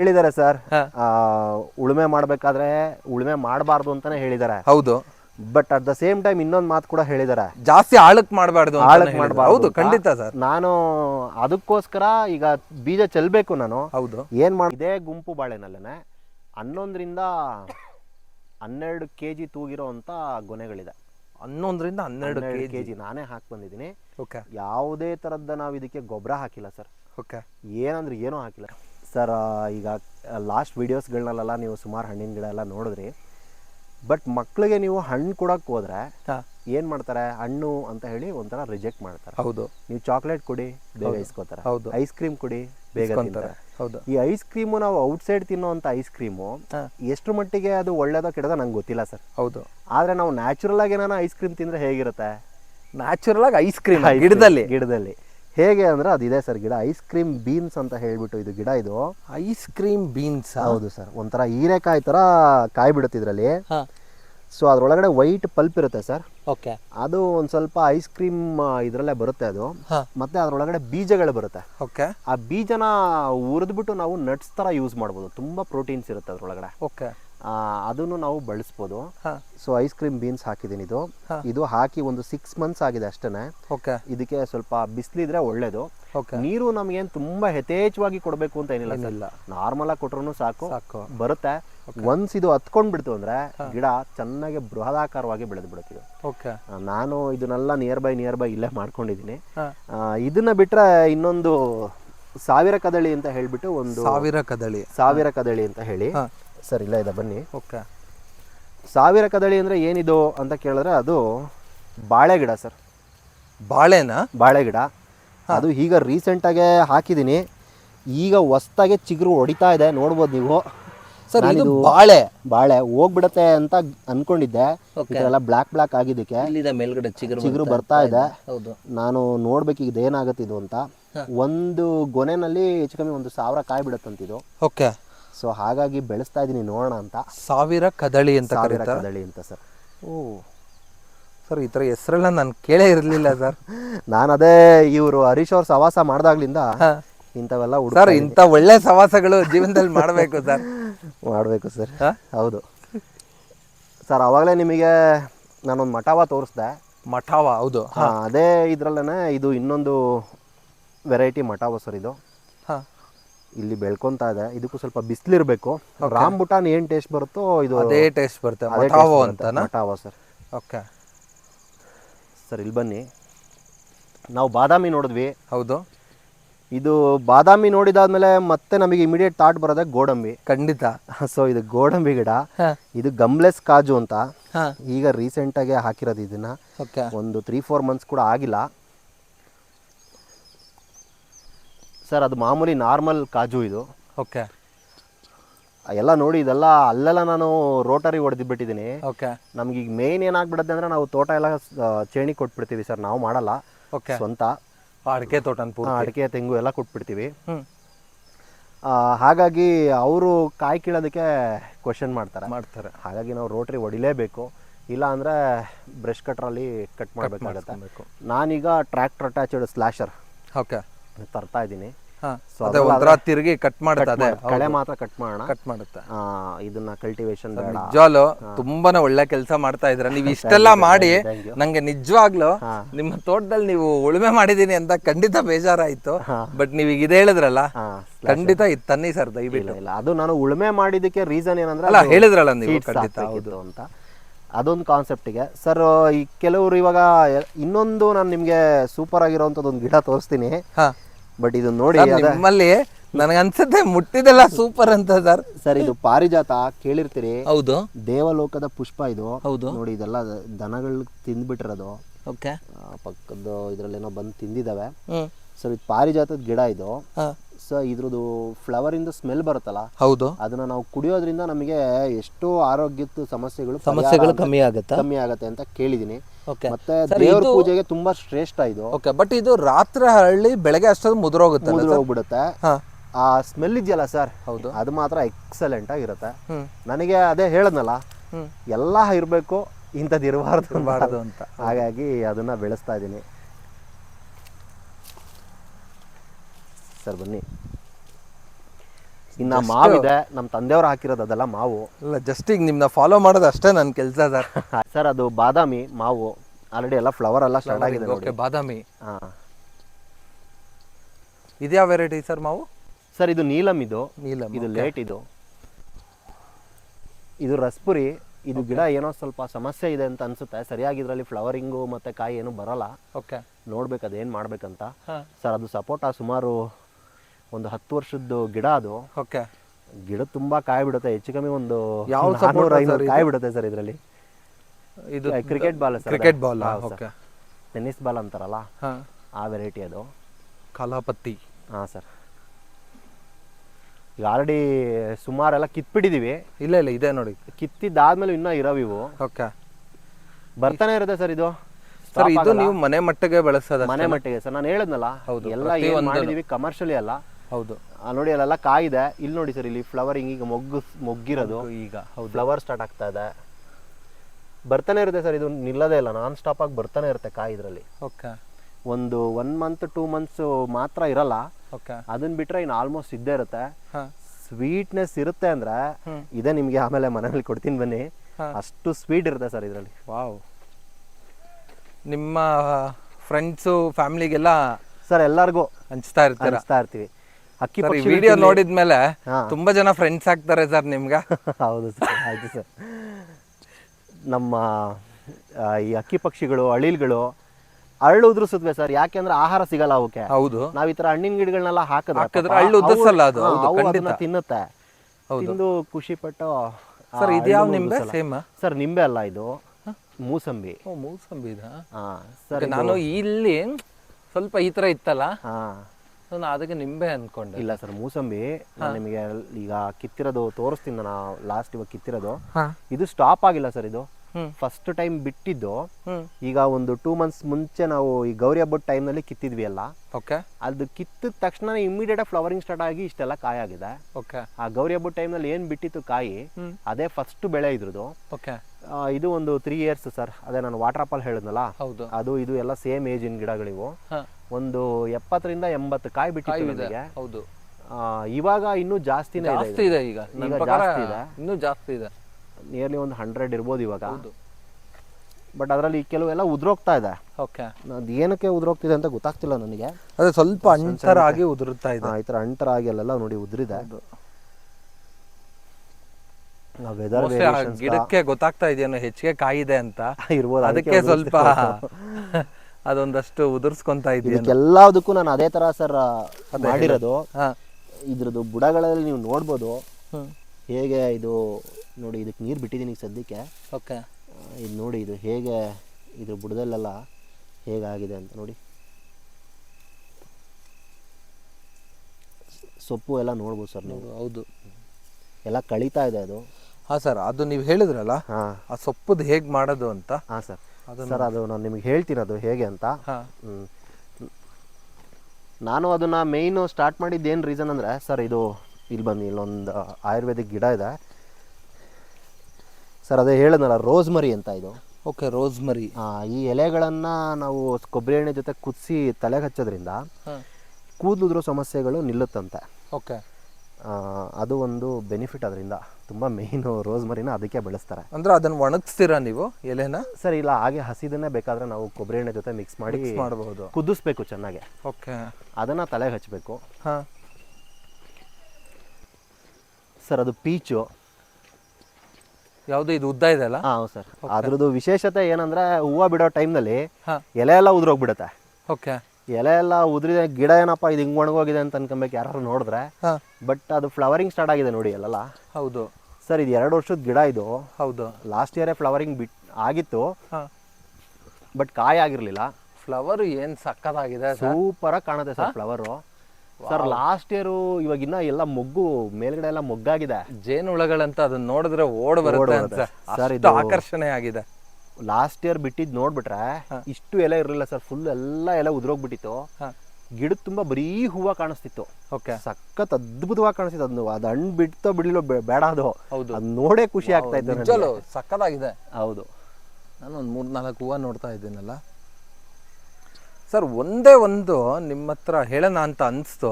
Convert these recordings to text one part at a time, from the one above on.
ಹೇಳಿದ್ದಾರೆ ಸರ್. ಉಳುಮೆ ಮಾಡ್ಬೇಕಾದ್ರೆ ಉಳುಮೆ ಮಾಡಬಾರ್ದು ಅಂತಾನೆ ಹೇಳಿದ್ದಾರೆ. ಹೌದು. But at the same time ಇನ್ನೊಂದು ಮಾತು ಕೂಡ ಹೇಳಿದ್ದಾರೆ. ಜಾಸ್ತಿ ಆಳಕ್ ಮಾಡಬಾರ್ದು ಆಳಕ್ ಮಾಡಬಾರ್ದು. ಹೌದು ಖಂಡಿತ ಸರ್. ನಾನು ಅದಕ್ಕೋಸ್ಕರ ಈಗ ಬೀಜ ಚೆಲ್ಬೇಕು ನಾನು. ಹೌದು. ಏನ್ ಮಾಡಿ ಇದೇ ಗುಂಪು ಬಾಳೆನಲ್ಲೇನೆ. ಹನ್ನೊಂದ್ರಿಂದ ಹನ್ನೆರಡು ಕೆ ಜಿ ತೂಗಿರೋ ಅಂತ ಗೊನೆಗಳಿದೆ. ಹನ್ನೊಂದರಿಂದ ಹನ್ನೆರಡು ಹನ್ನೆರಡು ಕೆ ಜಿ ನಾನೇ ಹಾಕಿ ಬಂದಿದ್ದೀನಿ. ಓಕೆ. ಯಾವುದೇ ಥರದ ನಾವು ಇದಕ್ಕೆ ಗೊಬ್ಬರ ಹಾಕಿಲ್ಲ ಸರ್. ಓಕೆ. ಏನಂದ್ರೆ ಏನೂ ಹಾಕಿಲ್ಲ. ಸರ್ ಈಗ ಲಾಸ್ಟ್ ವೀಡಿಯೋಸ್ಗಳನ್ನೆಲ್ಲ ನೀವು ಸುಮಾರು ಹಣ್ಣಿನ ಗಿಡ ಎಲ್ಲ ನೋಡಿದ್ರಿ. ಬಟ್ ಮಕ್ಕಳಿಗೆ ನೀವು ಹಣ್ಣು ಕೊಡಕ್ಕೆ ಹೋದ್ರೆ ಏನು ಮಾಡ್ತಾರೆ? ಹಣ್ಣು ಅಂತ ಹೇಳಿ ಒಂಥರ ರಿಜೆಕ್ಟ್ ಮಾಡ್ತಾರೆ. ಹೌದು. ನೀವು ಚಾಕ್ಲೇಟ್ ಕೊಡಿ ಬೇಗ ಇಸ್ಕೋತಾರೆ. ಹೌದು. ಐಸ್ ಕ್ರೀಮ್ ಕೊಡಿ ಬೇಗ ತಿಂತಾರೆ. ಹೌದು. ಈ ಐಸ್ ಕ್ರೀಮು ನಾವು ಔಟ್ಸೈಡ್ ತಿನ್ನೋವಂಥ ಐಸ್ ಕ್ರೀಮು. ಎಷ್ಟು ಮಟ್ಟಿಗೆ ಅದು ಒಳ್ಳೇದೋ ಕೆಡದೋ ನಂಗೆ ಗೊತ್ತಿಲ್ಲ ಸರ್. ಹೌದು. ಆದರೆ ನಾವು ನ್ಯಾಚುರಲ್ ಆಗಿ ಏನಾನ ಐಸ್ ಕ್ರೀಮ್ ತಿಂದರೆ ಹೇಗಿರುತ್ತೆ? ನ್ಯಾಚುರಲ್ ಆಗಿ ಐಸ್ ಕ್ರೀಮ್ ಗಿಡದಲ್ಲಿ? ಗಿಡದಲ್ಲಿ. ಹೇಗೆ ಅಂದ್ರೆ ಅದಿದೆ ಸರ್ ಗಿಡ. ಐಸ್ ಕ್ರೀಮ್ ಬೀನ್ಸ್ ಅಂತ ಹೇಳ್ಬಿಟ್ಟು ಇದು ಗಿಡ ಇದು. ಐಸ್ ಕ್ರೀಮ್ ಬೀನ್ಸ್ ಹೌದು ಸರ್. ಒಂಥರ ಹೀರೆಕಾಯಿ ಥರ ಕಾಯಿ ಬಿಡುತ್ತೆ ಇದರಲ್ಲಿ. ಸೊ ಅದರೊಳಗಡೆ ವೈಟ್ ಪಲ್ಪ್ ಇರುತ್ತೆ ಸರ್. ಓಕೆ ಅದು ಒಂದು ಸ್ವಲ್ಪ ಐಸ್ ಕ್ರೀಮ್ ಇದರಲ್ಲೇ ಬರುತ್ತೆ ಅದು. ಮತ್ತೆ ಅದರೊಳಗಡೆ ಬೀಜಗಳು ಬರುತ್ತೆ. ಓಕೆ ಆ ಬೀಜನ ಹುರಿದ್ಬಿಟ್ಟು ನಾವು ನಟ್ಸ್ ಥರ ಯೂಸ್ ಮಾಡ್ಬೋದು. ತುಂಬ ಪ್ರೋಟೀನ್ಸ್ ಇರುತ್ತೆ ಅದರೊಳಗಡೆ. ಓಕೆ ಅದನ್ನು ನಾವು ಬಳಸ್ಬೋದು. ಸೊ ಐಸ್ ಕ್ರೀಮ್ ಬೀನ್ಸ್ ಹಾಕಿದ್ದೀನಿ ಇದು. ಇದು ಹಾಕಿ ಒಂದು ಸಿಕ್ಸ್ ಮಂತ್ಸ್ ಆಗಿದೆ ಅಷ್ಟೇ ಓಕೆ. ಇದಕ್ಕೆ ಸ್ವಲ್ಪ ಬಿಸಿಲಿದ್ರೆ ಒಳ್ಳೇದು. ನೀರು ನಮಗೇನು ತುಂಬಾ ಯಥೇಚ್ಛವಾಗಿ ಕೊಡಬೇಕು ಅಂತ ಏನಿಲ್ಲ ಇಲ್ಲ. ನಾರ್ಮಲ್ ಆಗಿ ಕೊಟ್ರು ಸಾಕು. ಬರುತ್ತೆ. ಒನ್ಸ್ ಇದು ಹತ್ಕೊಂಡ್ ಬಿಡ್ತು ಅಂದ್ರೆ ಗಿಡ ಚೆನ್ನಾಗಿ ಬೃಹದಾಕಾರವಾಗಿ ಬೆಳೆದು ಬಿಡುತ್ತೆ ಓಕೆ. ನಾನು ಇದನ್ನೆಲ್ಲ ನಿಯರ್ ಬೈ ನಿಯರ್ ಬೈ ಇಲ್ಲೇ ಮಾಡ್ಕೊಂಡಿದ್ದೀನಿ. ಇದನ್ನ ಬಿಟ್ರೆ ಇನ್ನೊಂದು ಸಾವಿರ ಕದಳಿ ಅಂತ ಹೇಳ್ಬಿಟ್ಟು ಒಂದು ಸಾವಿರ ಕದಳಿ. ಸಾವಿರ ಕದಳಿ ಅಂತ ಹೇಳಿ. ಸರ್ ಇಲ್ಲ ಇದೆ ಬನ್ನಿ. ಓಕೆ. ಸಾವಿರ ಕದಳಿ ಅಂದರೆ ಏನಿದು ಅಂತ ಕೇಳಿದ್ರೆ ಅದು ಬಾಳೆ ಗಿಡ ಸರ್. ಬಾಳೆನಾ? ಬಾಳೆ ಗಿಡ. ಅದು ಈಗ ರೀಸೆಂಟಾಗೆ ಹಾಕಿದ್ದೀನಿ. ಈಗ ಹೊಸ್ತಾಗೆ ಚಿಗುರು ಹೊಡಿತಾ ಇದೆ. ನೋಡ್ಬೋದು ನೀವು. ಸರ್ ಇದು ಬಾಳೆ. ಬಾಳೆ. ಹೋಗ್ಬಿಡತ್ತೆ ಅಂತ ಅನ್ಕೊಂಡಿದ್ದೆ. ಇದೆಲ್ಲ ಬ್ಲ್ಯಾಕ್ ಬ್ಲ್ಯಾಕ್ ಆಗಿದ್ದಕ್ಕೆ. ಮೇಲ್ಗಡೆ ಚಿಗುರು ಚಿಗುರು ಬರ್ತಾ ಇದೆ. ನಾನು ನೋಡ್ಬೇಕು ಇದೇನಾಗತ್ತಿದು ಅಂತ. ಒಂದು ಗೊನೆನಲ್ಲಿ ಹೆಚ್ಚು ಕಮ್ಮಿ ಒಂದು ಸಾವಿರ ಕಾಯಿ ಬಿಡತ್ತಂತಿದು ಓಕೆ. ಸೊ ಹಾಗಾಗಿ ಬೆಳೆಸ್ತಾ ಇದ್ದೀನಿ ನೋಡೋಣ ಅಂತ. ಸಾವಿರ ಕದಳಿ ಅಂತ ಸಾವಿರ ಕರೀತಾರೆ ಕದಳಿ ಅಂತ ಸರ್. ಓ ಸರ್ ಈ ಥರ ಹೆಸರೆಲ್ಲ ನಾನು ಕೇಳೇ ಇರಲಿಲ್ಲ ಸರ್. ನಾನು ಅದೇ ಇವರು ಹರೀಶ್ ಅವ್ರ ಸವಾಸ ಮಾಡ್ದಾಗ್ಲಿಂದ ಇಂಥವೆಲ್ಲ ಹುಡುಗ ಸರ್ ಇಂಥ ಒಳ್ಳೆ ಸವಾಸಗಳು ಜೀವನದಲ್ಲಿ ಮಾಡಬೇಕು ಸರ್. ಮಾಡಬೇಕು ಸರ್. ಹಾ? ಹೌದು. ಸರ್ ಅವಾಗಲೇ ನಿಮಗೆ ನಾನೊಂದು ಮಠವ ತೋರಿಸ್ದೆ. ಮಠಾವ ಹೌದು. ಹಾಂ. ಅದೇ ಇದರಲ್ಲೇ ಇದು ಇನ್ನೊಂದು ವೆರೈಟಿ ಮಠವ ಸರ್ ಇದು. ಹಾಂ. ಇಲ್ಲಿ ಬೆಳ್ಕೊಂತಾ ಇದೆ ಇದಕ್ಕೂ ಸ್ವಲ್ಪ ಬಿಸಿಲಿರಬೇಕು. ರಾಮ್ ಬುಟಾನ್ ಏನು ಟೇಸ್ಟ್ ಬರುತ್ತೋ ಇದು ಅದೇ ಟೇಸ್ಟ್ ಬರುತ್ತೆ. ಮಠಾವ ಅಂತನಾ. ಸರ್ ಓಕೆ ಸರ್ ಇಲ್ಲಿ ಬನ್ನಿ. ನಾವು ಬಾದಾಮಿ ನೋಡಿದ್ವಿ. ಹೌದು. ಇದು ಬಾದಾಮಿ ನೋಡಿದಾದ್ಮೇಲೆ ಮತ್ತೆ ನಮಗೆ ಇಮಿಡಿಯೇಟ್ ಥಾಟ್ ಬರೋದೇ ಗೋಡಂಬಿ. ಖಂಡಿತ. ಸೊ ಇದು ಗೋಡಂಬಿ ಗಿಡ. ಇದು ಗಮ್ಲೆಸ್ ಕಾಜು ಅಂತ. ಈಗ ಈಗ ರೀಸೆಂಟಾಗಿ ಹಾಕಿರೋದು ಇದನ್ನ. ಓಕೆ ಒಂದು ತ್ರೀ ಫೋರ್ ಮಂತ್ಸ್ ಕೂಡ ಆಗಿಲ್ಲ. ಸರ್ ಅದು ಮಾಮೂಲಿ ನಾರ್ಮಲ್ ಕಾಜು ಇದು. ಓಕೆ. ಎಲ್ಲ ನೋಡಿ ಇದೆಲ್ಲ ಅಲ್ಲೆಲ್ಲ ನಾನು ರೋಟರಿ ಹೊಡೆದಿಬಿಟ್ಟಿದ್ದೀನಿ. ಓಕೆ. ನಮ್ಗೆ ಈಗ ಮೇನ್ ಏನಾಗ್ಬಿಡುತ್ತೆ ಅಂದರೆ ನಾವು ತೋಟ ಎಲ್ಲ ಚೇಣಿ ಕೊಟ್ಬಿಡ್ತೀವಿ ಸರ್ ನಾವು ಮಾಡಲ್ಲ. ಓಕೆ. ಸ್ವಂತ. ಅಡಿಕೆ ತೋಟ ಅಡಿಕೆ ತೆಂಗು ಎಲ್ಲ ಕೊಟ್ಬಿಡ್ತೀವಿ. ಹಾಗಾಗಿ ಅವರು ಕಾಯಿ ಕೀಳೋದಕ್ಕೆ ಕ್ವಶನ್ ಮಾಡ್ತಾರೆ. ಮಾಡ್ತಾರೆ. ಹಾಗಾಗಿ ನಾವು ರೋಟ್ರಿ ಹೊಡಿಲೇಬೇಕು. ಇಲ್ಲ ಅಂದರೆ ಬ್ರಷ್ ಕಟ್ರಲ್ಲಿ ಕಟ್ ಮಾಡಬೇಕಾಗತ್ತೆ. ಮಾಡ್ಬೇಕು ನಾನೀಗ ಟ್ರ್ಯಾಕ್ಟರ್ ಅಟ್ಯಾಚ್ಡ್ ಸ್ಲ್ಯಾಶರ್ ಓಕೆ. ತರ್ತಾ ಇದ್ದೀನಿ. ಅದೇ ಒಂಥರ ತಿರುಗಿ ಕಟ್ ಮಾಡುತ್ತೆ ಕಳೆ ಮಾತ್ರ ಕಟ್ ಮಾಡೋಣ. ಕಟ್ ಮಾಡುತ್ತೆ. ಆ, ಇದನ್ನ ಕಲ್ಟಿವೇಶನ್ ನಿಜವಾಗ್ಲು ತುಂಬಾನೇ ಒಳ್ಳೆ ಕೆಲಸ ಮಾಡ್ತಾ ಇದ್ರ ನೀವು ಇಷ್ಟೆಲ್ಲ ಮಾಡಿ. ನಂಗೆ ನಿಜವಾಗ್ಲು. ನಿಮ್ಮ ತೋಟದಲ್ಲಿ ನೀವು ಉಳುಮೆ ಮಾಡಿದೀನಿ ಅಂತ ಖಂಡಿತ ಬೇಜಾರಾಯ್ತು. ಬಟ್ ನೀವು ಈಗ ಇದು ಹೇಳಿದ್ರಲ್ಲ ಖಂಡಿತ ಇದು ತನ್ನಿ ಸರ್ ದಯವಿಟ್ಟು. ಇಲ್ಲ ಅದು ನಾನು ಉಳುಮೆ ಮಾಡಿದಕ್ಕೆ ರೀಸನ್ ಏನಂದ್ರೆ ಅಲ್ಲ ಹೇಳಿದ್ರಲ್ಲ ನೀವು ಖಂಡಿತ ಅಂತ. ಅದೊಂದು ಕಾನ್ಸೆಪ್ಟಿಗೆ ಸರ್ ಈ ಕೆಲವರು ಇವಾಗ ಇನ್ನೊಂದು ನಾನು ನಿಮಗೆ ಸೂಪರ್ ಆಗಿರೋಂಥದ್ದು ಒಂದು ಗಿಡ ತೋರಿಸ್ತೀನಿ. ಬಟ್ ಇದು ನೋಡಿ ನಿಮ್ಮಲ್ಲಿ ನನಗನ್ಸುತ್ತೆ ಮುಟ್ಟಿದೆಲ್ಲ ಸೂಪರ್ ಅಂತ ಸರ್. ಸರ್ ಇದು ಪಾರಿಜಾತ ಕೇಳಿರ್ತೀರಿ. ಹೌದು. ದೇವಲೋಕದ ಪುಷ್ಪ ಇದು. ಹೌದು. ನೋಡಿ ಇದೆಲ್ಲ ದನಗಳು ತಿಂದ್ಬಿಟ್ಟಿರೋದು. ಓಕೆ ಪಕ್ಕದ ಪಕ್ಕದ ಇದರಲ್ಲೇನೋ ಬಂದು ತಿಂದಿದಾವೆ. ಸರ್ ಇದು ಪಾರಿಜಾತದ ಗಿಡ ಇದು. ಸೊ ಇದ್ರದ್ದು ಇಂದ ಸ್ಮೆಲ್ ಬರುತ್ತಲ್ಲ ಹೌದು. ಅದನ್ನ ನಾವು ಕುಡಿಯೋದ್ರಿಂದ ನಮಗೆ ಎಷ್ಟೋ ಆರೋಗ್ಯದ ಸಮಸ್ಯೆಗಳು ಸಮಸ್ಯೆಗಳು ಕಮ್ಮಿ ಆಗುತ್ತೆ. ಕಮ್ಮಿ ಆಗತ್ತೆ ಅಂತ ಕೇಳಿದೀನಿ. ಮತ್ತೆ ದೇವ್ರ ಪೂಜೆಗೆ ತುಂಬಾ ಶ್ರೇಷ್ಠ ಇದು. ಓಕೆ ಬಟ್ ಇದು ರಾತ್ರಿ ಹಳ್ಳಿ ಬೆಳಗ್ಗೆ ಅಷ್ಟೊಂದು ಮುದುರೋಗುತ್ತೆ ಮುದ್ರ ಹೋಗ್ಬಿಡುತ್ತೆ ಹಾ. ಆ ಸ್ಮೆಲ್ ಇದೆಯಲ್ಲ ಸರ್ ಹೌದು. ಅದು ಮಾತ್ರ ಎಕ್ಸಲೆಂಟ್ ಆಗಿರುತ್ತೆ. ನನಗೆ ಅದೇ ಹೇಳದ್ನಲ್ಲ ಎಲ್ಲಾ ಇರಬೇಕು ಇಂಥದ್ದು ಇರಬಾರ್ದು ಇರ್ಬಾರ್ದು ಅಂತ. ಹಾಗಾಗಿ ಅದನ್ನ ಬೆಳೆಸ್ತಾ ಇದ್ದೀನಿ ಸರ್ ಬನ್ನಿ. ಇನ್ನು ಮಾವಿದೆ ನಮ್ಮ ತಂದೆಯವ್ರು ಹಾಕಿರೋದು ಅದೆಲ್ಲ ಮಾವು. ಇಲ್ಲ ಜಸ್ಟ್ ಈಗ ನಿಮ್ಮನ್ನ ಫಾಲೋ ಮಾಡೋದು ಅಷ್ಟೇ ನನ್ನ ಕೆಲಸ ಸರ್ ಸರ್ ಅದು ಬಾದಾಮಿ ಮಾವು. ಆಲ್ರೆಡಿ ಎಲ್ಲ ಫ್ಲವರ್ ಎಲ್ಲ ಸ್ಟಾರ್ಟ್ ಆಗಿದೆ ಓಕೆ ಬಾದಾಮಿ. ಹಾಂ. ಇದ್ಯಾವ ವೆರೈಟಿ ಸರ್ ಮಾವು? ಸರ್ ಇದು ನೀಲಂ ಇದು. ನೀಲಂ ಇದು ಲೇಟ್ ಇದು. ಇದು ರಸ್ಪುರಿ ಇದು ಗಿಡ ಏನೋ ಸ್ವಲ್ಪ ಸಮಸ್ಯೆ ಇದೆ ಅಂತ ಅನ್ಸುತ್ತೆ. ಸರಿಯಾಗಿ ಇದರಲ್ಲಿ ಫ್ಲವರಿಂಗು ಮತ್ತೆ ಕಾಯಿ ಏನು ಬರಲ್ಲ. ಓಕೆ ನೋಡ್ಬೇಕು ಅದೇನು ಮಾಡ್ಬೇಕಂತ. ಸರ್ ಅದು ಸಪೋಟ ಸುಮಾರು ಒಂದು ಹತ್ತು ವರ್ಷದ್ದು ಗಿಡ ಅದು. ಓಕೆ ಗಿಡ ತುಂಬಾ ಕಾಯಿ ಬಿಡುತ್ತೆ ಹೆಚ್ಚು ಕಮ್ಮಿ ಒಂದು ಯಾವ ನಾನ್ನೂರು, ಸಪೋಟ ಐನೂರು ಕಾಯಿ ಬಿಡುತ್ತೆ ಸರ್ ಇದರಲ್ಲಿ. ಇದು cricket ball sir cricket ball okay tennis ball ಅಂತಾರಲ್ಲ? ಹಾಂ. ಆ ವೆರೈಟಿ ಅದು. ಕಲಾಪತ್ತಿ. ಹಾ ಸರ್. ಈಗ ಆಲ್ರೆಡಿ ಸುಮಾರೆಲ್ಲ ಕಿತ್ಬಿಟ್ಟಿದೀವಿ. ಇಲ್ಲ ಇಲ್ಲ ಇದೆ ನೋಡಿ. ಕಿತ್ತಿದ್ದಾದ್ಮೇಲೆ ಇನ್ನೂ ಇರೋವು ಇವು. ಓಕೆ ಬರ್ತಾನೆ ಇರುತ್ತೆ ಸರ್ ಇದು. ಸರ್ ಇದು ನೀವು ಮನೆ ಮಟ್ಟಿಗೆ ಬೆಳೆಸೋದ ಮನೆ ಮಟ್ಟಿಗೆ ಸರ್. ನಾನು ಹೇಳದ್ನಲ್ಲ ಹೌದು, ಎಲ್ಲ ಏನ್ ಮಾಡಿದೀವಿ ಕಮರ್ಷಿಯಲಿ ಅಲ್ಲ ಹೌದು. ನೋಡಿ ಅಲ್ಲೆಲ್ಲ ಕಾಯಿದೆ. ಇಲ್ಲಿ ನೋಡಿ ಸರ್ ಇಲ್ಲಿ ಫ್ಲವರಿಂಗ್ ಈಗ ಮೊಗ್ಗು ಮೊಗ್ಗಿರೋದು. ಈಗ ಹೌದು. ಫ್ಲವರ್ ಸ್ಟಾರ್ಟ್ ಆಗ್ತಾ ಇದೆ. ಬರ್ತಾನೆ ಇರುತ್ತೆ ಸರ್ ಇದು ನಿಲ್ಲದೇ ಇಲ್ಲ. ನಾನ್ ಸ್ಟಾಪ್ ಆಗಿ ಬರ್ತಾನೆ ಇರುತ್ತೆ ಕಾಯಿ ಇದರಲ್ಲಿ. ಓಕೆ. ಒಂದು ಒನ್ ಮಂತ್ ಟೂ ಮಂತ್ಸ್ ಮಾತ್ರ ಇರಲ್ಲ. ಓಕೆ. ಅದನ್ನ ಬಿಟ್ರೆ ಇನ್ನು ಆಲ್ಮೋಸ್ಟ್ ಇದ್ದೇ ಇರುತ್ತೆ. ಸ್ವೀಟ್ನೆಸ್ ಇರುತ್ತೆ ಅಂದ್ರೆ ಇದೇ ಇದೆ ನಿಮಗೆ ಆಮೇಲೆ ಮನೇಲಿ ಕೊಡ್ತೀನಿ ಬನ್ನಿ. ಅಷ್ಟು ಸ್ವೀಟ್ ಇರುತ್ತೆ ಸರ್ ಇದರಲ್ಲಿ. ವಾವ್. ನಿಮ್ಮ ಫ್ರೆಂಡ್ಸು ಫ್ಯಾಮಿಲಿಗೆಲ್ಲ ಸರ್ ಎಲ್ಲರಿಗೂ ಹಂಚ್ತಾ ಇರ್ತಾರೆ? ಹಂಚ್ತಾ ಇರ್ತೀವಿ. ಅಕ್ಕಿ ಪಕ್ಷಿ ವಿಡಿಯೋ ನೋಡಿದ್ಮೇಲೆ. ತುಂಬಾ ಜನ ಫ್ರೆಂಡ್ಸ್ ಆಗ್ತಾರೆ ಸರ್ ನಿಮ್ಗೆ. ಹೌದು ಸರ್ ಆಯ್ತು ಸರ್. ನಮ್ಮ ಈ ಅಕ್ಕಿ ಪಕ್ಷಿಗಳು ಅಳಿಲ್ಗಳು ಅರಳು ಉದುರಿಸುತ್ತವೆ ಸರ್ ಯಾಕೆಂದ್ರೆ ಆಹಾರ ಸಿಗಲ್ಲ ಅವಕ್ಕೆ ಹೌದು. ನಾವ್ ಈ ತರ ಹಣ್ಣಿನ ಗಿಡಗಳನ್ನೆಲ್ಲ ಹಾಕಿದ್ರೆ ಅರಳು ಅದು. ಅದನ್ನ ತಿನ್ನುತ್ತೆ. ತಿಂದು ಖುಷಿ ಪಟ್ಟು ಸರ್ ಇದು ಯಾವ ನಿಂಬೆ? ಸೇಮ್ ಸರ್ ನಿಂಬೆ ಅಲ್ಲ ಇದು. ಮೂಸಂಬಿ. ಮೂಸಂಬಿ? ಸರ್ ನಾನು ಇಲ್ಲಿ ಸ್ವಲ್ಪ ಈ ತರ ಇತ್ತಲ್ಲ? ಅದಕ್ಕೆ ನಿಂಬೆ ಅನ್ಕೊಂಡೆ. ಇಲ್ಲ ಸರ್ ಮೂಸಂಬಿ ನಾನು ನಿಮಗೆ ಈಗ ಕಿತ್ತಿರೋದು ತೋರಿಸ್ತೀನಿ ನಾನು ಲಾಸ್ಟ್ ಇವಾಗ ಕಿತ್ತಿರೋದು. ಹಾ. ಇದು ಸ್ಟಾಪ್ ಆಗಿಲ್ಲ ಸರ್ ಇದು. ಹ್ಮ್. ಫಸ್ಟ್ ಟೈಮ್ ಬಿಟ್ಟಿದ್ದು. ಈಗ ಒಂದು ಟೂ ಮಂತ್ಸ್ ಮುಂಚೆ ನಾವು ಈ ಗೌರಿ ಹಬ್ಬದ ಟೈಮ್ನಲ್ಲಿ ಕಿತ್ತಿದ್ವಿ ಅಲ್ಲ. ಓಕೆ ಅದು ಕಿತ್ತಿದ ತಕ್ಷಣ ಇಮಿಡಿಯೇಟ್ ಫ್ಲವರಿಂಗ್ ಸ್ಟಾರ್ಟ್ ಆಗಿ ಇಷ್ಟೆಲ್ಲ ಆಗಿದೆ. ಓಕೆ ಆ ಗೌರಿ ಹಬ್ಬದ ಟೈಮ್ನಲ್ಲಿ ಏನು ಬಿಟ್ಟಿತ್ತು ಕಾಯಿ ಹ್ಮ್. ಅದೇ ಫಸ್ಟ್ ಬೆಳೆ ಇದ್ರದ್ದು ಓಕೆ ಇದು ಒಂದು ತ್ರೀ ಇಯರ್ಸ್ ಸರ್ ಅದೇ ನಾನು ವಾಟರ್ ಆಪಲ್ ಹೇಳಿದ್ನಲ್ಲ? ಹೌದು. ಅದು ಇದು ಎಲ್ಲ ಸೇಮ್ ಏಜಿನ ಗಿಡಗಳಿವು. ಹಾ. ಒಂದು ಎಪ್ಪತ್ತರಿಂದ ಎಂಬತ್ತು ಕಾಯಿ ಬಿಟ್ಟಿತ್ತು ನನಗೆ. ಹೌದು. ಆ, ಇವಾಗ ಇನ್ನೂ ಜಾಸ್ತಿನೇ ಇದೆ ಜಾಸ್ತಿ ಇದೆ. ಈಗ. ಜಾಸ್ತಿ ಇದೆ. ಇನ್ನೂ ಜಾಸ್ತಿ ಇದೆ. ನಿಯರ್ಲಿ ಒಂದು ಹಂಡ್ರೆಡ್ ಇರ್ಬೋದು ಇವಾಗ. ಹೌದು. ಬಟ್ ಅದರಲ್ಲಿ ಕೆಲವೆಲ್ಲ ಉದ್ರೋಗ್ತಾ ಇದೆ. ಓಕೆ. ಅದು ಏನಕ್ಕೆ ಉದ್ರೋಗ್ತಿದೆ ಅಂತ ಗೊತ್ತಾಗ್ತಿಲ್ಲ ನನಗೆ. ಅದೇ ಸ್ವಲ್ಪ ಅಂತರ ಆಗಿ ಉದುರುತ್ತಾ ಇದೆ. ಆ, ಈ ಥರ ಅಂಟರ ಆಗಿ ಅಲ್ಲೆಲ್ಲ ನೋಡಿ ಉದುರಿದೆ. ಗಿಡಕ್ಕೆ ಗೊತ್ತಾಗ್ತಾ ಇದೆಯೇನೋ ಹೆಚ್ಚಿಗೆ ಕಾಯಿದೆ ಅಂತ. ಇರ್ಬೋದು ಅದಕ್ಕೆ ಸ್ವಲ್ಪ ಅದೊಂದಷ್ಟು ಉದುರ್ಸ್ಕೊಂತ ಇದೆಯೇನೋ ಎಲ್ಲದಕ್ಕೂ ನಾನು ಅದೇ ತರ ಸರ್ ಮಾಡಿರೋದು. ಇದ್ರದ್ದು ಬುಡಗಳಲ್ಲಿ ನೀವು ನೋಡ್ಬೋದು. ಹೇಗೆ ಇದು ನೋಡಿ ಇದಕ್ಕೆ ನೀರು ಬಿಟ್ಟಿದ್ದೀನಿ ಸದ್ಯಕ್ಕೆ. ಓಕೆ. ಇದು ನೋಡಿ ಇದು ಹೇಗೆ ಇದ್ರ ಬುಡದಲ್ಲೆಲ್ಲ ಹೇಗಾಗಿದೆ ಅಂತ ನೋಡಿ. ಸೊಪ್ಪು ಎಲ್ಲ ನೋಡ್ಬೋದು ಸರ್ ನೀವು. ಹೌದು. ಎಲ್ಲ ಕಳೀತಾ ಇದೆ ಅದು. ಹಾ ಸರ್ ಅದು ನೀವು ಹೇಳಿದ್ರಲ್ಲ ಹಾಂ. ಆ ಸೊಪ್ಪುದು ಹೇಗೆ ಮಾಡೋದು ಅಂತ. ಹಾಂ ಸರ್. ಸರ್ ಅದು ನಾನು ನಿಮಗೆ ಹೇಳ್ತೀನಿ ಅದು ಹೇಗೆ ಅಂತ. ಹಾ. ಹ್ಮ್. ನಾನು ಅದನ್ನ ಮೇಯ್ನು ಸ್ಟಾರ್ಟ್ ಮಾಡಿದ್ದು ಏನು ರೀಸನ್ ಅಂದರೆ ಸರ್ ಇದು ಇಲ್ಲಿ ಬನ್ನಿ ಇಲ್ಲೊಂದು ಆಯುರ್ವೇದಿಕ್ ಗಿಡ ಇದೆ. ಸರ್ ಅದೇ ಹೇಳಿದ್ನಲ್ಲ ರೋಸ್ಮರಿ ಅಂತ ಇದು. Okay rosemary. ಆ, ಈ ಎಲೆಗಳನ್ನು ನಾವು ಕೊಬ್ಬರಿ ಎಣ್ಣೆ ಜೊತೆ ಕುದಿಸಿ ತಲೆಗೆ ಹಚ್ಚೋದ್ರಿಂದ ಹಾ. ಕೂದಲುದ್ರೋ ಸಮಸ್ಯೆಗಳು ನಿಲ್ಲುತ್ತಂತೆ. ಓಕೆ. ಅದು ಒಂದು ಬೆನಿಫಿಟ್ ಅದರಿಂದ ತುಂಬ ಮೇಯ್ನು ರೋಸ್ಮರಿನ ಅದಕ್ಕೆ ಬೆಳೆಸ್ತಾರೆ. ಅಂದ್ರೆ ಅದನ್ನ ಒಣಗಿಸ್ತೀರಾ ನೀವು ಎಲೆನ? ಸರ್ ಇಲ್ಲ ಹಾಗೆ ಹಸಿದನ್ನೇ ಬೇಕಾದ್ರೆ ನಾವು ಕೊಬ್ಬರಿ ಎಣ್ಣೆ ಜೊತೆ ಮಿಕ್ಸ್ ಮಾಡಿ ಮಾಡಬಹುದು ಕುದಿಸ್ಬೇಕು ಚೆನ್ನಾಗಿ. ಓಕೆ. ಅದನ್ನ ತಲೆಗೆ ಹಚ್ಚಬೇಕು ಹಾ. ಸರ್ ಅದು ಪೀಚು. ಯಾವುದು ಇದು ಉದ್ದ ಇದೆ ಅಲ್ಲ? ಹಾಂ ಹೌದು ಸರ್. ಅದ್ರದ್ದು ವಿಶೇಷತೆ ಏನಂದ್ರೆ ಹೂವು ಬಿಡೋ ಟೈಮ್ನಲ್ಲಿ ಎಲೆ ಎಲ್ಲ ಉದುರೋಗ್ಬಿಡುತ್ತೆ. ಓಕೆ. ಎಲೆ ಎಲ್ಲ ಉದುರಿದ ಗಿಡ ಏನಪ್ಪ ಇದು ಹಿಂಗ್ ಒಣಗೋಗಿದೆ ಅಂತ ಅನ್ಕೊಬೇಕು ಯಾರು ನೋಡಿದ್ರೆ. ಬಟ್ ಅದು ಫ್ಲವರಿಂಗ್ ಸ್ಟಾರ್ಟ್ ಆಗಿದೆ ನೋಡಿ ಅಲ್ಲಲ್ಲ ಹೌದು. ಸರ್ ಇದು ಎರಡು ವರ್ಷದ ಗಿಡ ಇದು. ಹೌದು. ಲಾಸ್ಟ್ ಇಯರೇ ಫ್ಲವರಿಂಗ್ ಬಿಟ್ ಆಗಿತ್ತು. ಬಟ್ ಕಾಯಿ ಆಗಿರ್ಲಿಲ್ಲ. ಫ್ಲವರ್ ಏನ್ ಸಕ್ಕತ್ತಾಗಿದೆ ಸೂಪರ್ ಆಗಿ ಕಾಣುತ್ತೆ sir flower sir last year ಇವಾಗ ಇನ್ನ ಎಲ್ಲ ಮೊಗ್ಗು ಮೇಲ್ಗಡೆ ಎಲ್ಲ ಮೊಗ್ಗಾಗಿದೆ. ಜೇನುಹುಳಗಳಂತ ಅದನ್ನ ನೋಡಿದ್ರೆ ಓಡ್ ಬರುತ್ತೆ ಸರ್, ಇದು- ಆಕರ್ಷಣೆ ಆಗಿದೆ ಲಾಸ್ಟ್ ಇಯರ್ ಬಿಟ್ಟಿದ್ ನೋಡ್ಬಿಟ್ರೆ ಇಷ್ಟು ಎಲೆ ಇರಲಿಲ್ಲ ಸರ್. ಫುಲ್ ಎಲ್ಲ ಎಲೆ ಉದುರೋಗ್ಬಿಟ್ಟಿತ್ತು. ಹಾ. ಗಿಡದ ತುಂಬಾ ಬರೀ ಹೂವ ಕಾಣಿಸ್ತಿತ್ತು. ಓಕೆ. ಸಖತ್ ಅದ್ಭುತವಾಗಿ ಕಾಣಿಸ್ತಿತ್ತು. ಅದನ್ನು ಅದು ಹಣ್ಣು ಬಿಡ್ತೋ ಬಿಡ್ಲಿಲ್ಲ ಬೇಡ ಅದು. ಹೌದು. ಅದು ನೋಡೇ ಖುಷಿ ಆಗ್ತಾ ಇತ್ತು ಸಖತ್ತಾಗಿದೆ. ಸಕ್ಕತ್ತಾಗಿದೆ ಹೌದು. ನಾನು ಒಂದು ಮೂರ್ ನಾಲ್ಕು ಹೂವು ನೋಡ್ತಾ ಇದ್ದೀನಲ್ಲ. ಸರ್ ಒಂದೇ ಒಂದು ನಿಮ್ಮ ಹತ್ರ ಹೇಳೋಣ ಅಂತ ಅನ್ಸ್ತು.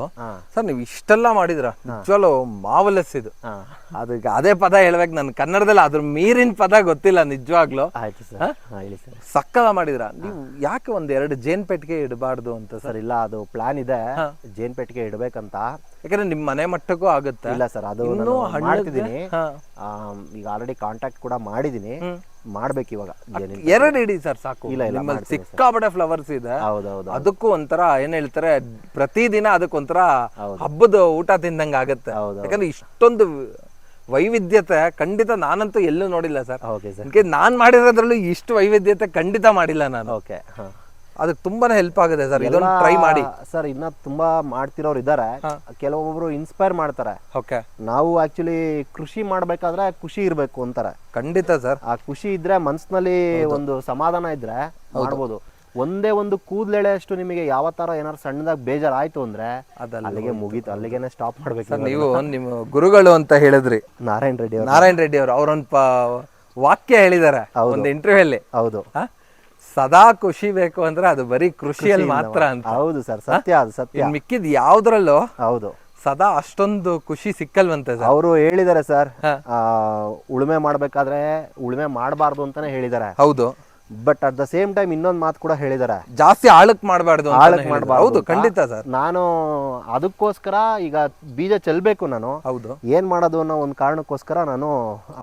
ಸರ್ ನೀವು ಇಷ್ಟೆಲ್ಲ ಮಾಡಿದ್ರ ನಿಜವಲ್ಲೂ ಮಾವಲಸ್ ಇದು ಅದಕ್ಕೆ ಅದೇ ಪದ ಹೇಳ್ಬೇಕು ನನ್. ಕನ್ನಡದಲ್ಲಿ ಅದ್ರ ಮೀರಿನ ಪದ ಗೊತ್ತಿಲ್ಲ ನಿಜವಾಗ್ಲು. ಆಯ್ತು ಸರ್. ಹಾ? ಹೇಳಿ ಸರ್. ಸಕ್ಕದ ಮಾಡಿದ್ರ ನೀವು ಯಾಕೆ ಒಂದ್ ಎರಡು ಜೇನ್ ಪೆಟ್ಟಿಗೆ ಇಡಬಾರ್ದು ಅಂತ ಸರ್? ಇಲ್ಲ ಅದು ಪ್ಲಾನ್ ಇದೆ. ಜೇನ್ ಪೆಟ್ಟಿಗೆ ಇಡಬೇಕಂತ. ಯಾಕಂದ್ರೆ ನಿಮ್ ಮನೆ ಮಟ್ಟಕ್ಕೂ ಆಗುತ್ತೆ. ಇಲ್ಲ ಸರ್ ಅದು ಮಾಡ್ತಿದ್ದೀನಿ. ಈಗ ಆಲ್ರೆಡಿ ಕಾಂಟ್ಯಾಕ್ಟ್ ಕೂಡ ಮಾಡಿದ್ದೀನಿ. ಮಾಡ್ಬೇಕು ಇವಾಗ ಎರಡು ಇಡಿ ಸರ್ ಸಾಕು. ಇಲ್ಲ, ಇಲ್ಲ, ನಿಮ್ಮಲ್ಲಿ ಸಿಕ್ಕಾಪಟ್ಟೆ ಫ್ಲವರ್ಸ್ ಇದೆ. ಹೌದೌದು. ಅದಕ್ಕೂ ಒಂಥರ ಏನ್ ಹೇಳ್ತಾರೆ ಪ್ರತಿದಿನ ಅದಕ್ಕೊಂಥರ ಹಬ್ಬದ ಊಟ ತಿಂದಂಗೆ ಆಗುತ್ತೆ. ಯಾಕಂದ್ರೆ ಇಷ್ಟೊಂದು ವೈವಿಧ್ಯತೆ ಖಂಡಿತ ನಾನಂತೂ ಎಲ್ಲೂ ನೋಡಿಲ್ಲ ಸರ್. ಓಕೆ ಸರ್ ನಾನು ನಾನ್ ಮಾಡಿರೋದ್ರಲ್ಲೂ ಇಷ್ಟು ವೈವಿಧ್ಯತೆ ಖಂಡಿತ ಮಾಡಿಲ್ಲ ನಾನು. ಓಕೆ ಹಾಂ. ಅದಕ್ಕೆ ತುಂಬಾನೇ ಹೆಲ್ಪ್ ಆಗುತ್ತೆ ಸರ್. ಇದೊಂದು ಟ್ರೈ ಮಾಡಿ. ಸರ್ ಇನ್ನ ತುಂಬಾ ಮಾಡ್ತಿರೋರು ಇದ್ದಾರೆ. ಕೆಲವೊಬ್ರು ಇನ್ಸ್ಪೈರ್ ಮಾಡ್ತಾರೆ. ಓಕೆ. ನಾವು ಆಕ್ಚುಲಿ ಕೃಷಿ ಮಾಡ್ಬೇಕಾದ್ರೆ ಖುಷಿ ಇರ್ಬೇಕು ಅಂತಾರೆ. ಖಂಡಿತ ಸರ್. ಆ ಖುಷಿ ಇದ್ರೆ ಮನ್ಸಿನಲ್ಲಿ ಒಂದು ಸಮಾಧಾನ ಇದ್ರೆ ಮಾಡ್ಬೋದು. ಒಂದೇ ಒಂದು ಕೂದಲೆಳೆ ಅಷ್ಟು ನಿಮಗೆ ಯಾವ ತರ ಏನಾದ್ರು ಸಣ್ಣದಾಗಿ ಬೇಜಾರಾಯ್ತು ಅಂದ್ರೆ ಅದಲ್ಲ ಅಲ್ಲಿಗೆ ಮುಗೀತು. ಅಲ್ಲಿಗೆನೆ ಸ್ಟಾಪ್ ಮಾಡ್ಬೇಕು ನೀವು ನಿಮ್ಮ ಗುರುಗಳು ಅಂತ ಹೇಳಿದ್ರಿ. ನಾರಾಯಣ್ ರೆಡ್ಡಿ ಅವರು. ನಾರಾಯಣ ರೆಡ್ಡಿ ಅವರು ಅವ್ರೊಂದು ವಾಕ್ಯ ಹೇಳಿದ್ದಾರೆ ಒಂದು ಇಂಟರ್ವ್ಯೂ ಅಲ್ಲಿ. ಹೌದು? ಸದಾ ಖುಷಿ ಬೇಕು ಅಂದ್ರೆ ಅದು ಬರೀ ಕೃಷಿಯಲ್ಲಿ ಮಾತ್ರ ಅಂತ. ಹೌದು ಸರ್ ಸತ್ಯ ಅದು ಸತ್ಯ. ಮಿಕ್ಕಿದ್ ಯಾವ್ದ್ರಲ್ಲೋ ಹೌದು. ಸದಾ ಅಷ್ಟೊಂದು ಖುಷಿ ಸಿಕ್ಕಲ್ವಂತೆ ಸರ್. ಅವರು ಹೇಳಿದ್ದಾರೆ ಸರ್. ಉಳುಮೆ ಮಾಡ್ಬೇಕಾದ್ರೆ ಉಳುಮೆ ಮಾಡಬಾರ್ದು ಅಂತಾನೆ ಹೇಳಿದ್ದಾರೆ. ಹೌದು. But at the same time ಇನ್ನೊಂದು ಮಾತು ಕೂಡ ಹೇಳಿದ್ದಾರೆ. ಜಾಸ್ತಿ ಆಳಕ್ ಮಾಡಬಾರ್ದು ಆಳಕ್ ಮಾಡಬಾರ್ದು. ಹೌದು ಖಂಡಿತ ಸರ್. ನಾನು ಅದಕ್ಕೋಸ್ಕರ ಈಗ ಬೀಜ ಚೆಲ್ಬೇಕು ನಾನು. ಹೌದು. ಏನ್ ಮಾಡೋದು ಅನ್ನೋ ಒಂದು ಕಾರಣಕ್ಕೋಸ್ಕರ ನಾನು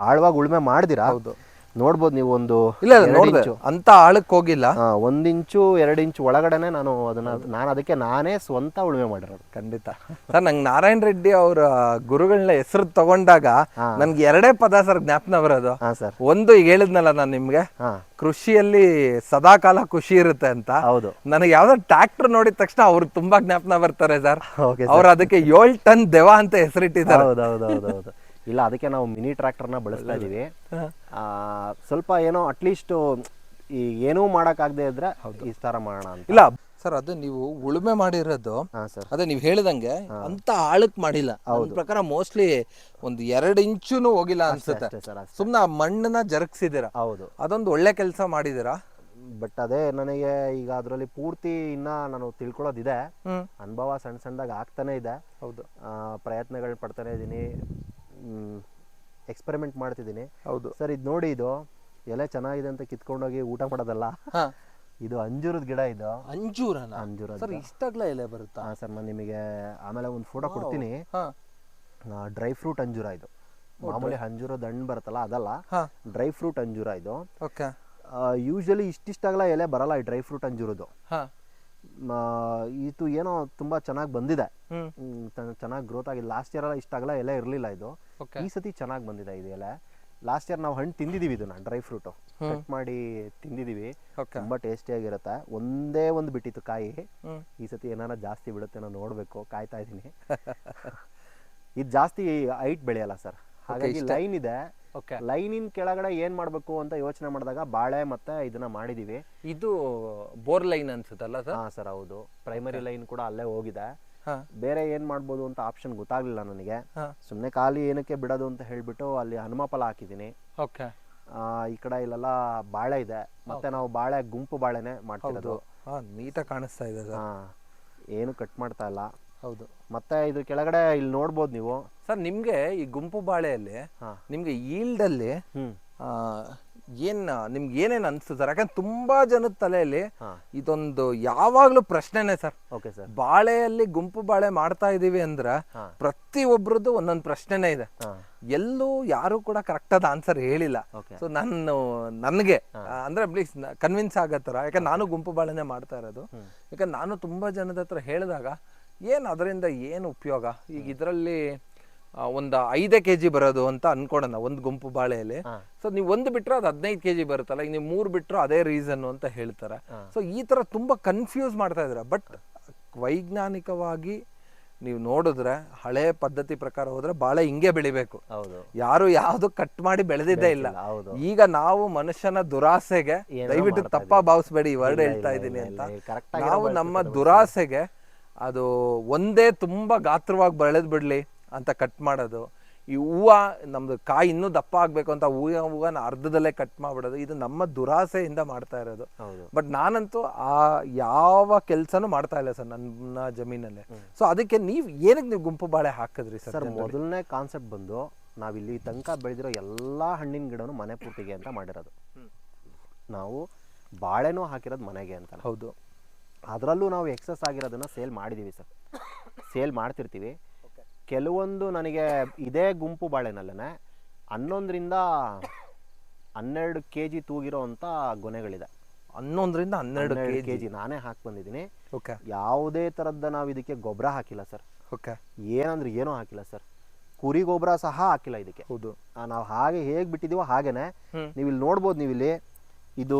ಆಳವಾಗಿ ಉಳುಮೆ ಮಾಡ್ದಿರ ಹೌದು. ನೋಡ್ಬೋದು ನೀವು ಒಂದು ಇಲ್ಲ ಎರಡ್ ಅಂತ ಆಳಕ್ ಹೋಗಿಲ್ಲ. ಒಂದಿಂಚು ಒಂದ್ ಇಂಚು ಎರಡು ಇಂಚು ಒಳಗಡೆನೆ ನಾನು ಅದನ್ನ ನಾನು ಅದಕ್ಕೆ ನಾನೇ ಸ್ವಂತ ಉಳುಮೆ ಮಾಡಿರೋದು. ಖಂಡಿತ. ಸರ್ ನಂಗೆ ನಾರಾಯಣ ರೆಡ್ಡಿ ಅವರ ಗುರುಗಳನ್ನ ಹೆಸರು ತಗೊಂಡಾಗ ನನ್ಗೆ ಎರಡೇ ಪದ ಸರ್ ಜ್ಞಾಪನ ಬರೋದು. ಸರ್. ಒಂದು ಈಗ ಹೇಳಿದ್ನಲ್ಲ ನಾನು ನಿಮ್ಗೆ? ಕೃಷಿಯಲ್ಲಿ ಸದಾಕಾಲ ಖುಷಿ ಇರುತ್ತೆ ಅಂತ. ಹೌದು. ನನಗೆ ಯಾವ್ದೋ ಟ್ರ್ಯಾಕ್ಟರ್ ನೋಡಿದ ತಕ್ಷಣ ಅವ್ರು ತುಂಬಾ ಜ್ಞಾಪನ ಬರ್ತಾರೆ ಸರ್. ಅವ್ರು ಅದಕ್ಕೆ ಏಳ್ ಟನ್ ದೆವ ಅಂತ ಹೆಸರಿಟ್ಟಿದ್ದಾರೆ. ಹೌದು ಹೌದು ಹೌದು ಹೌದು. ಇಲ್ಲ ಅದಕ್ಕೆ ನಾವು ಮಿನಿ ಟ್ರ್ಯಾಕ್ಟರ್ನ ಬಳಸ್ತಾ ಇದ್ದೀವಿ ಸ್ವಲ್ಪ ಏನೋ ಅಟ್ಲೀಸ್ಟ್ ಈ ಏನೂ ಮಾಡೋಕ್ಕಾಗದೇ ಇದ್ರೆ ಈ ಥರ ಮಾಡೋಣ ಅಂತ. ಇಲ್ಲ ಸರ್ ಅದು ನೀವು ಉಳುಮೆ ಮಾಡಿರೋದು ಅದೇ ನೀವು ಹೇಳಿದಂಗೆ ಅಂತ ಆಳಕ್ ಮಾಡಿಲ್ಲ. ಪ್ರಕಾರ ಮೋಸ್ಟ್ಲಿ ಒಂದು ಎರಡು ಇಂಚುನು ಹೋಗಿಲ್ಲ ಅನ್ಸುತ್ತೆ. ಸುಮ್ಮನೆ ಸುಮ್ನೆ ಆ ಮಣ್ಣನ್ನ ಜರುಗಿಸಿದಿರ ಹೌದು. ಅದೊಂದು ಒಳ್ಳೆ ಕೆಲಸ ಮಾಡಿದಿರಾ ಬಟ್ ಅದೇ ನನಗೆ ಈಗ ಅದರಲ್ಲಿ ಪೂರ್ತಿ ಇನ್ನ ನಾನು ತಿಳ್ಕೊಳ್ಳೋದಿದೆ. ಅನುಭವ ಸಣ್ಣ ಸಣ್ಣದಾಗ ಆಗ್ತಾನೆ ಇದೆ. ಹೌದು. ಪ್ರಯತ್ನಗಳು ಪಡ್ತಾನೆ ಇದ್ದೀನಿ ಎಕ್ಸ್ಪೆರಿಮೆಂಟ್ ಮಾಡ್ತಿದ್ದೀನಿ. ಹೌದು. ಸರ್ ಇದು ನೋಡಿ ಇದು. ಎಲೆ ಚೆನ್ನಾಗಿದೆ ಅಂತ ಕಿತ್ಕೊಂಡೋಗಿ ಊಟ ಮಾಡೋದಲ್ಲ? ಇದು ಅಂಜೂರದ ಗಿಡ ಇದು. ಅಂಜೂರ ಅಂಜೂರ ಸರ್ ಇಷ್ಟಾಗ್ಲ ಎಲೆ ಬರುತ್ತಾ? ಹಾಂ ಸರ್ ನಾನು ನಿಮಗೆ ಆಮೇಲೆ ಒಂದು ಫೋಟೋ ಕೊಡ್ತೀನಿ. ಡ್ರೈ ಫ್ರೂಟ್ ಅಂಜೂರ ಇದು. ಮಾಮೂಲಿ ಅಂಜೂರದ ಹಣ್ಣು ಬರುತ್ತಲ್ಲ ಅದಲ್ಲ? ಡ್ರೈ ಫ್ರೂಟ್ ಅಂಜೂರ ಇದು. ಓಕೆ ಯೂಶಲಿ ಇಷ್ಟಿಷ್ಟಾಗಲ ಎಲೆ ಬರಲ್ಲ ಈ ಡ್ರೈ ಫ್ರೂಟ್ ಅಂಜೂರದು ಇದು ಏನೋ ತುಂಬಾ ಚೆನ್ನಾಗಿ ಬಂದಿದೆ. ಚೆನ್ನಾಗಿ ಗ್ರೋತ್ ಆಗಿದೆ. ಲಾಸ್ಟ್ ಇಯರ್ ಎಲ್ಲ ಅಗಲ ಎಲ್ಲ ಇರಲಿಲ್ಲ ಇದು. ಈ ಸತಿ ಚೆನ್ನಾಗಿ ಬಂದಿದೆ ಇದು ಎಲೆ. ಲಾಸ್ಟ್ ಇಯರ್ ನಾವು ಹಣ್ಣು ತಿಂದಿದೀವಿ ಇದನ್ನ ಡ್ರೈ ಫ್ರೂಟು ಕಟ್ ಮಾಡಿ ತಿಂದಿದೀವಿ. ತುಂಬಾ ಟೇಸ್ಟಿ ಟೇಸ್ಟಿಯಾಗಿರುತ್ತೆ ಒಂದೇ ಒಂದು ಬಿಟ್ಟಿತ್ತು ಕಾಯಿ. ಈ ಸತಿ ಏನಾರ ಜಾಸ್ತಿ ಬಿಡುತ್ತೆ ನಾನು ನೋಡ್ಬೇಕು ಕಾಯ್ತಾ ಇದ್ದೀನಿ ಇದು ಜಾಸ್ತಿ ಹೈಟ್ ಬೆಳೆಯಲ್ಲ ಸರ್. ಹಾಗಾಗಿ ಲೈನ್ ಇದೆ. ಲೈನಿನ ಕೆಳಗಡೆ ಏನು ಮಾಡಬೇಕು ಅಂತ ಯೋಚನೆ ಮಾಡಿದಾಗ ಬಾಳೆ ಮತ್ತೆ ಇದನ್ನ ಮಾಡಿದೀವಿ. ಇದು ಬೋರ್ ಲೈನ್ ಅನ್ಸುತ್ತಲ್ಲ ಸರ್? ಹಾಂ ಸರ್ ಹೌದು. ಪ್ರೈಮರಿ ಲೈನ್ ಕೂಡ ಅಲ್ಲೇ ಹೋಗಿದೆ. ಬೇರೆ ಏನು ಮಾಡ್ಬೋದು ಅಂತ ಆಪ್ಷನ್ ಗೊತ್ತಾಗ್ಲಿಲ್ಲ ನನಗೆ. ಸುಮ್ನೆ ಸುಮ್ಮನೆ ಖಾಲಿ ಏನಕ್ಕೆ ಬಿಡೋದು ಅಂತ ಹೇಳ್ಬಿಟ್ಟು ಅಲ್ಲಿ ಹನುಮಫಲ ಹಾಕಿದೀನಿ ಓಕೆ ಆ, ಈ ಕಡೆ ಇಲ್ಲೆಲ್ಲ ಬಾಳೆ ಇದೆ. ಮತ್ತೆ ನಾವು ಬಾಳೆ ಗುಂಪು ಬಾಳೆನೆ ಮಾಡ್ತಿರೋದು. ನೀಟಾಗಿ ಕಾಣಿಸ್ತಾ ಇದೆ ಏನು ಕಟ್ ಮಾಡ್ತಾ ಇಲ್ಲ. ಹೌದು. ಮತ್ತೆ ಇದು ಕೆಳಗಡೆ ಇಲ್ಲಿ ನೋಡ್ಬೋದು ನೀವು. ಸರ್ ನಿಮಗೆ ಈ ಗುಂಪು ಬಾಳೆಯಲ್ಲಿ ನಿಮಗೆ ನಿಮ್ಗೆ ಈಲ್ಡಲ್ಲಿ ಹ್ಮ್. ಏನ್ ನಿಮ್ಗೆ ಏನೇನು ಅನ್ಸುತ್ತೆ ಸರ್? ಯಾಕಂದ್ರೆ ತುಂಬಾ ಜನದ ತಲೆಯಲ್ಲಿ ಹಾ. ಇದೊಂದು ಯಾವಾಗ್ಲೂ ಪ್ರಶ್ನೆನೇ ಸರ್. Okay sir. ಬಾಳೆಯಲ್ಲಿ ಗುಂಪು ಬಾಳೆ ಮಾಡ್ತಾ ಇದೀವಿ ಅಂದ್ರೆ ಹಾ. ಪ್ರತಿ ಒಬ್ರದ್ದು ಒಂದೊಂದು ಪ್ರಶ್ನೆನೇ ಇದೆ. ಹಾ. ಎಲ್ಲೂ ಯಾರು ಕೂಡ ಕರೆಕ್ಟ್ ಆದ ಆನ್ಸರ್ ಹೇಳಿಲ್ಲ. ಸೊ ನಾನು ನನಗೆ ಅಂದ್ರೆ ಪ್ಲೀಸ್ ಕನ್ವಿನ್ಸ್ ಆಗೋ ಥರ. ಯಾಕಂದ್ರೆ ನಾನು ಗುಂಪು ಬಾಳೆನೇ ಮಾಡ್ತಾ ಇರೋದು. ಯಾಕಂದ್ರೆ ನಾನು ತುಂಬಾ ಜನದ ಹತ್ರ ಹೇಳಿದಾಗ ಏನು ಅದರಿಂದ ಏನು ಉಪಯೋಗ? ಈಗ ಇದರಲ್ಲಿ ಒಂದು ಐದೇ ಕೆ ಜಿ ಬರೋದು ಅಂತ ಅನ್ಕೊಡೋಣ ಒಂದು ಗುಂಪು ಬಾಳೆಯಲ್ಲಿ. ಸೊ ನೀವು ಒಂದು ಬಿಟ್ಟರೆ ಅದು ಹದಿನೈದು ಕೆ ಜಿ ಬರುತ್ತಲ್ಲ ಈಗ ನೀವು ಮೂರು ಬಿಟ್ಟರು ಅದೇ ರೀಸನ್ ಅಂತ ಹೇಳ್ತಾರೆ. ಸೊ ಈ ತರ ತುಂಬಾ ಕನ್ಫ್ಯೂಸ್ ಮಾಡ್ತಾ ಇದ್ದಾರೆ? ಬಟ್ ವೈಜ್ಞಾನಿಕವಾಗಿ ನೀವು ನೋಡಿದ್ರೆ ಹಳೆ ಪದ್ಧತಿ ಪ್ರಕಾರ ಹೋದ್ರೆ ಬಾಳೆ ಹಿಂಗೆ ಬೆಳಿಬೇಕು. ಯಾರು ಯಾವ್ದು ಕಟ್ ಮಾಡಿ ಬೆಳೆದಿದ್ದೇ ಇಲ್ಲ. ಈಗ ನಾವು ಮನುಷ್ಯನ ದುರಾಸೆಗೆ ದಯವಿಟ್ಟು ತಪ್ಪ ಭಾವಿಸ್ಬೇಡಿ ಈ ವರ್ಡ್ ಹೇಳ್ತಾ ಇದ್ದೀನಿ ಅಂತ. ನಾವು ನಮ್ಮ ದುರಾಸೆಗೆ ಅದು ಒಂದೇ ತುಂಬ ಗಾತ್ರವಾಗಿ ಬೆಳೆದು ಬಿಡಲಿ ಅಂತ ಕಟ್ ಮಾಡೋದು. ಈ ಹೂವು ನಮ್ದು ಕಾಯಿ ಇನ್ನೂ ದಪ್ಪ ಆಗಬೇಕು ಅಂತ ಹೂವ ಹೂವನ ಅರ್ಧದಲ್ಲೇ ಕಟ್ ಮಾಡ್ಬಿಡೋದು. ಇದು ನಮ್ಮ ದುರಾಸೆಯಿಂದ ಮಾಡ್ತಾ ಇರೋದು. ಹೌದು. ಬಟ್ ನಾನಂತೂ ಆ ಯಾವ ಕೆಲಸನೂ ಮಾಡ್ತಾ ಇಲ್ಲ ಸರ್ ನನ್ನ ಜಮೀನಲ್ಲಿ. ಸೊ ಅದಕ್ಕೆ ನೀವು ಏನಕ್ಕೆ ನೀವು ಗುಂಪು ಬಾಳೆ ಹಾಕಿದ್ರಿ ಸರ್ ಸರ್ ಮೊದಲನೇ ಕಾನ್ಸೆಪ್ಟ್ ಬಂದು ನಾವಿಲ್ಲಿ ತನಕ ಬೆಳೆದಿರೋ ಎಲ್ಲ ಹಣ್ಣಿನ ಗಿಡನೂ ಮನೆ ಪೂರ್ತಿಗೆ ಅಂತ ಮಾಡಿರೋದು. ನಾವು ಬಾಳೆನೂ ಹಾಕಿರೋದು ಮನೆಗೆ ಅಂತ ಹೌದು. ಅದರಲ್ಲೂ ನಾವು ಎಕ್ಸಸ್ ಆಗಿರೋದನ್ನ ಸೇಲ್ ಮಾಡಿದ್ದೀವಿ ಸರ್. ಸೇಲ್ ಮಾಡ್ತಿರ್ತೀವಿ. ಕೆಲವೊಂದು ನನಗೆ ಇದೇ ಗುಂಪು ಬಾಳೆನಲ್ಲೇ ಹನ್ನೊಂದರಿಂದ ಹನ್ನೆರಡು ಕೆ ಜಿ ತೂಗಿರೋ ಅಂಥ ಗೊನೆಗಳಿದೆ. ಹನ್ನೊಂದರಿಂದ ಹನ್ನೆರಡು ಕೆ ಜಿ ನಾನೇ ಹಾಕಿ ಬಂದಿದ್ದೀನಿ. ಓಕೆ ಯಾವುದೇ ಥರದ್ದು ನಾವು ಇದಕ್ಕೆ ಗೊಬ್ಬರ ಹಾಕಿಲ್ಲ ಸರ್. ಓಕೆ ಏನಂದ್ರೆ ಏನೂ ಹಾಕಿಲ್ಲ ಸರ್. ಕುರಿ ಗೊಬ್ಬರ ಸಹ ಹಾಕಿಲ್ಲ ಇದಕ್ಕೆ. ಹೌದು. ನಾವು ಹಾಗೆ ಹೇಗೆ ಬಿಟ್ಟಿದೀವೋ ಹಾಗೇನೆ. ನೀವು ಇಲ್ಲಿ ನೋಡ್ಬೋದು ನೀವು ಇಲ್ಲಿ ಇದು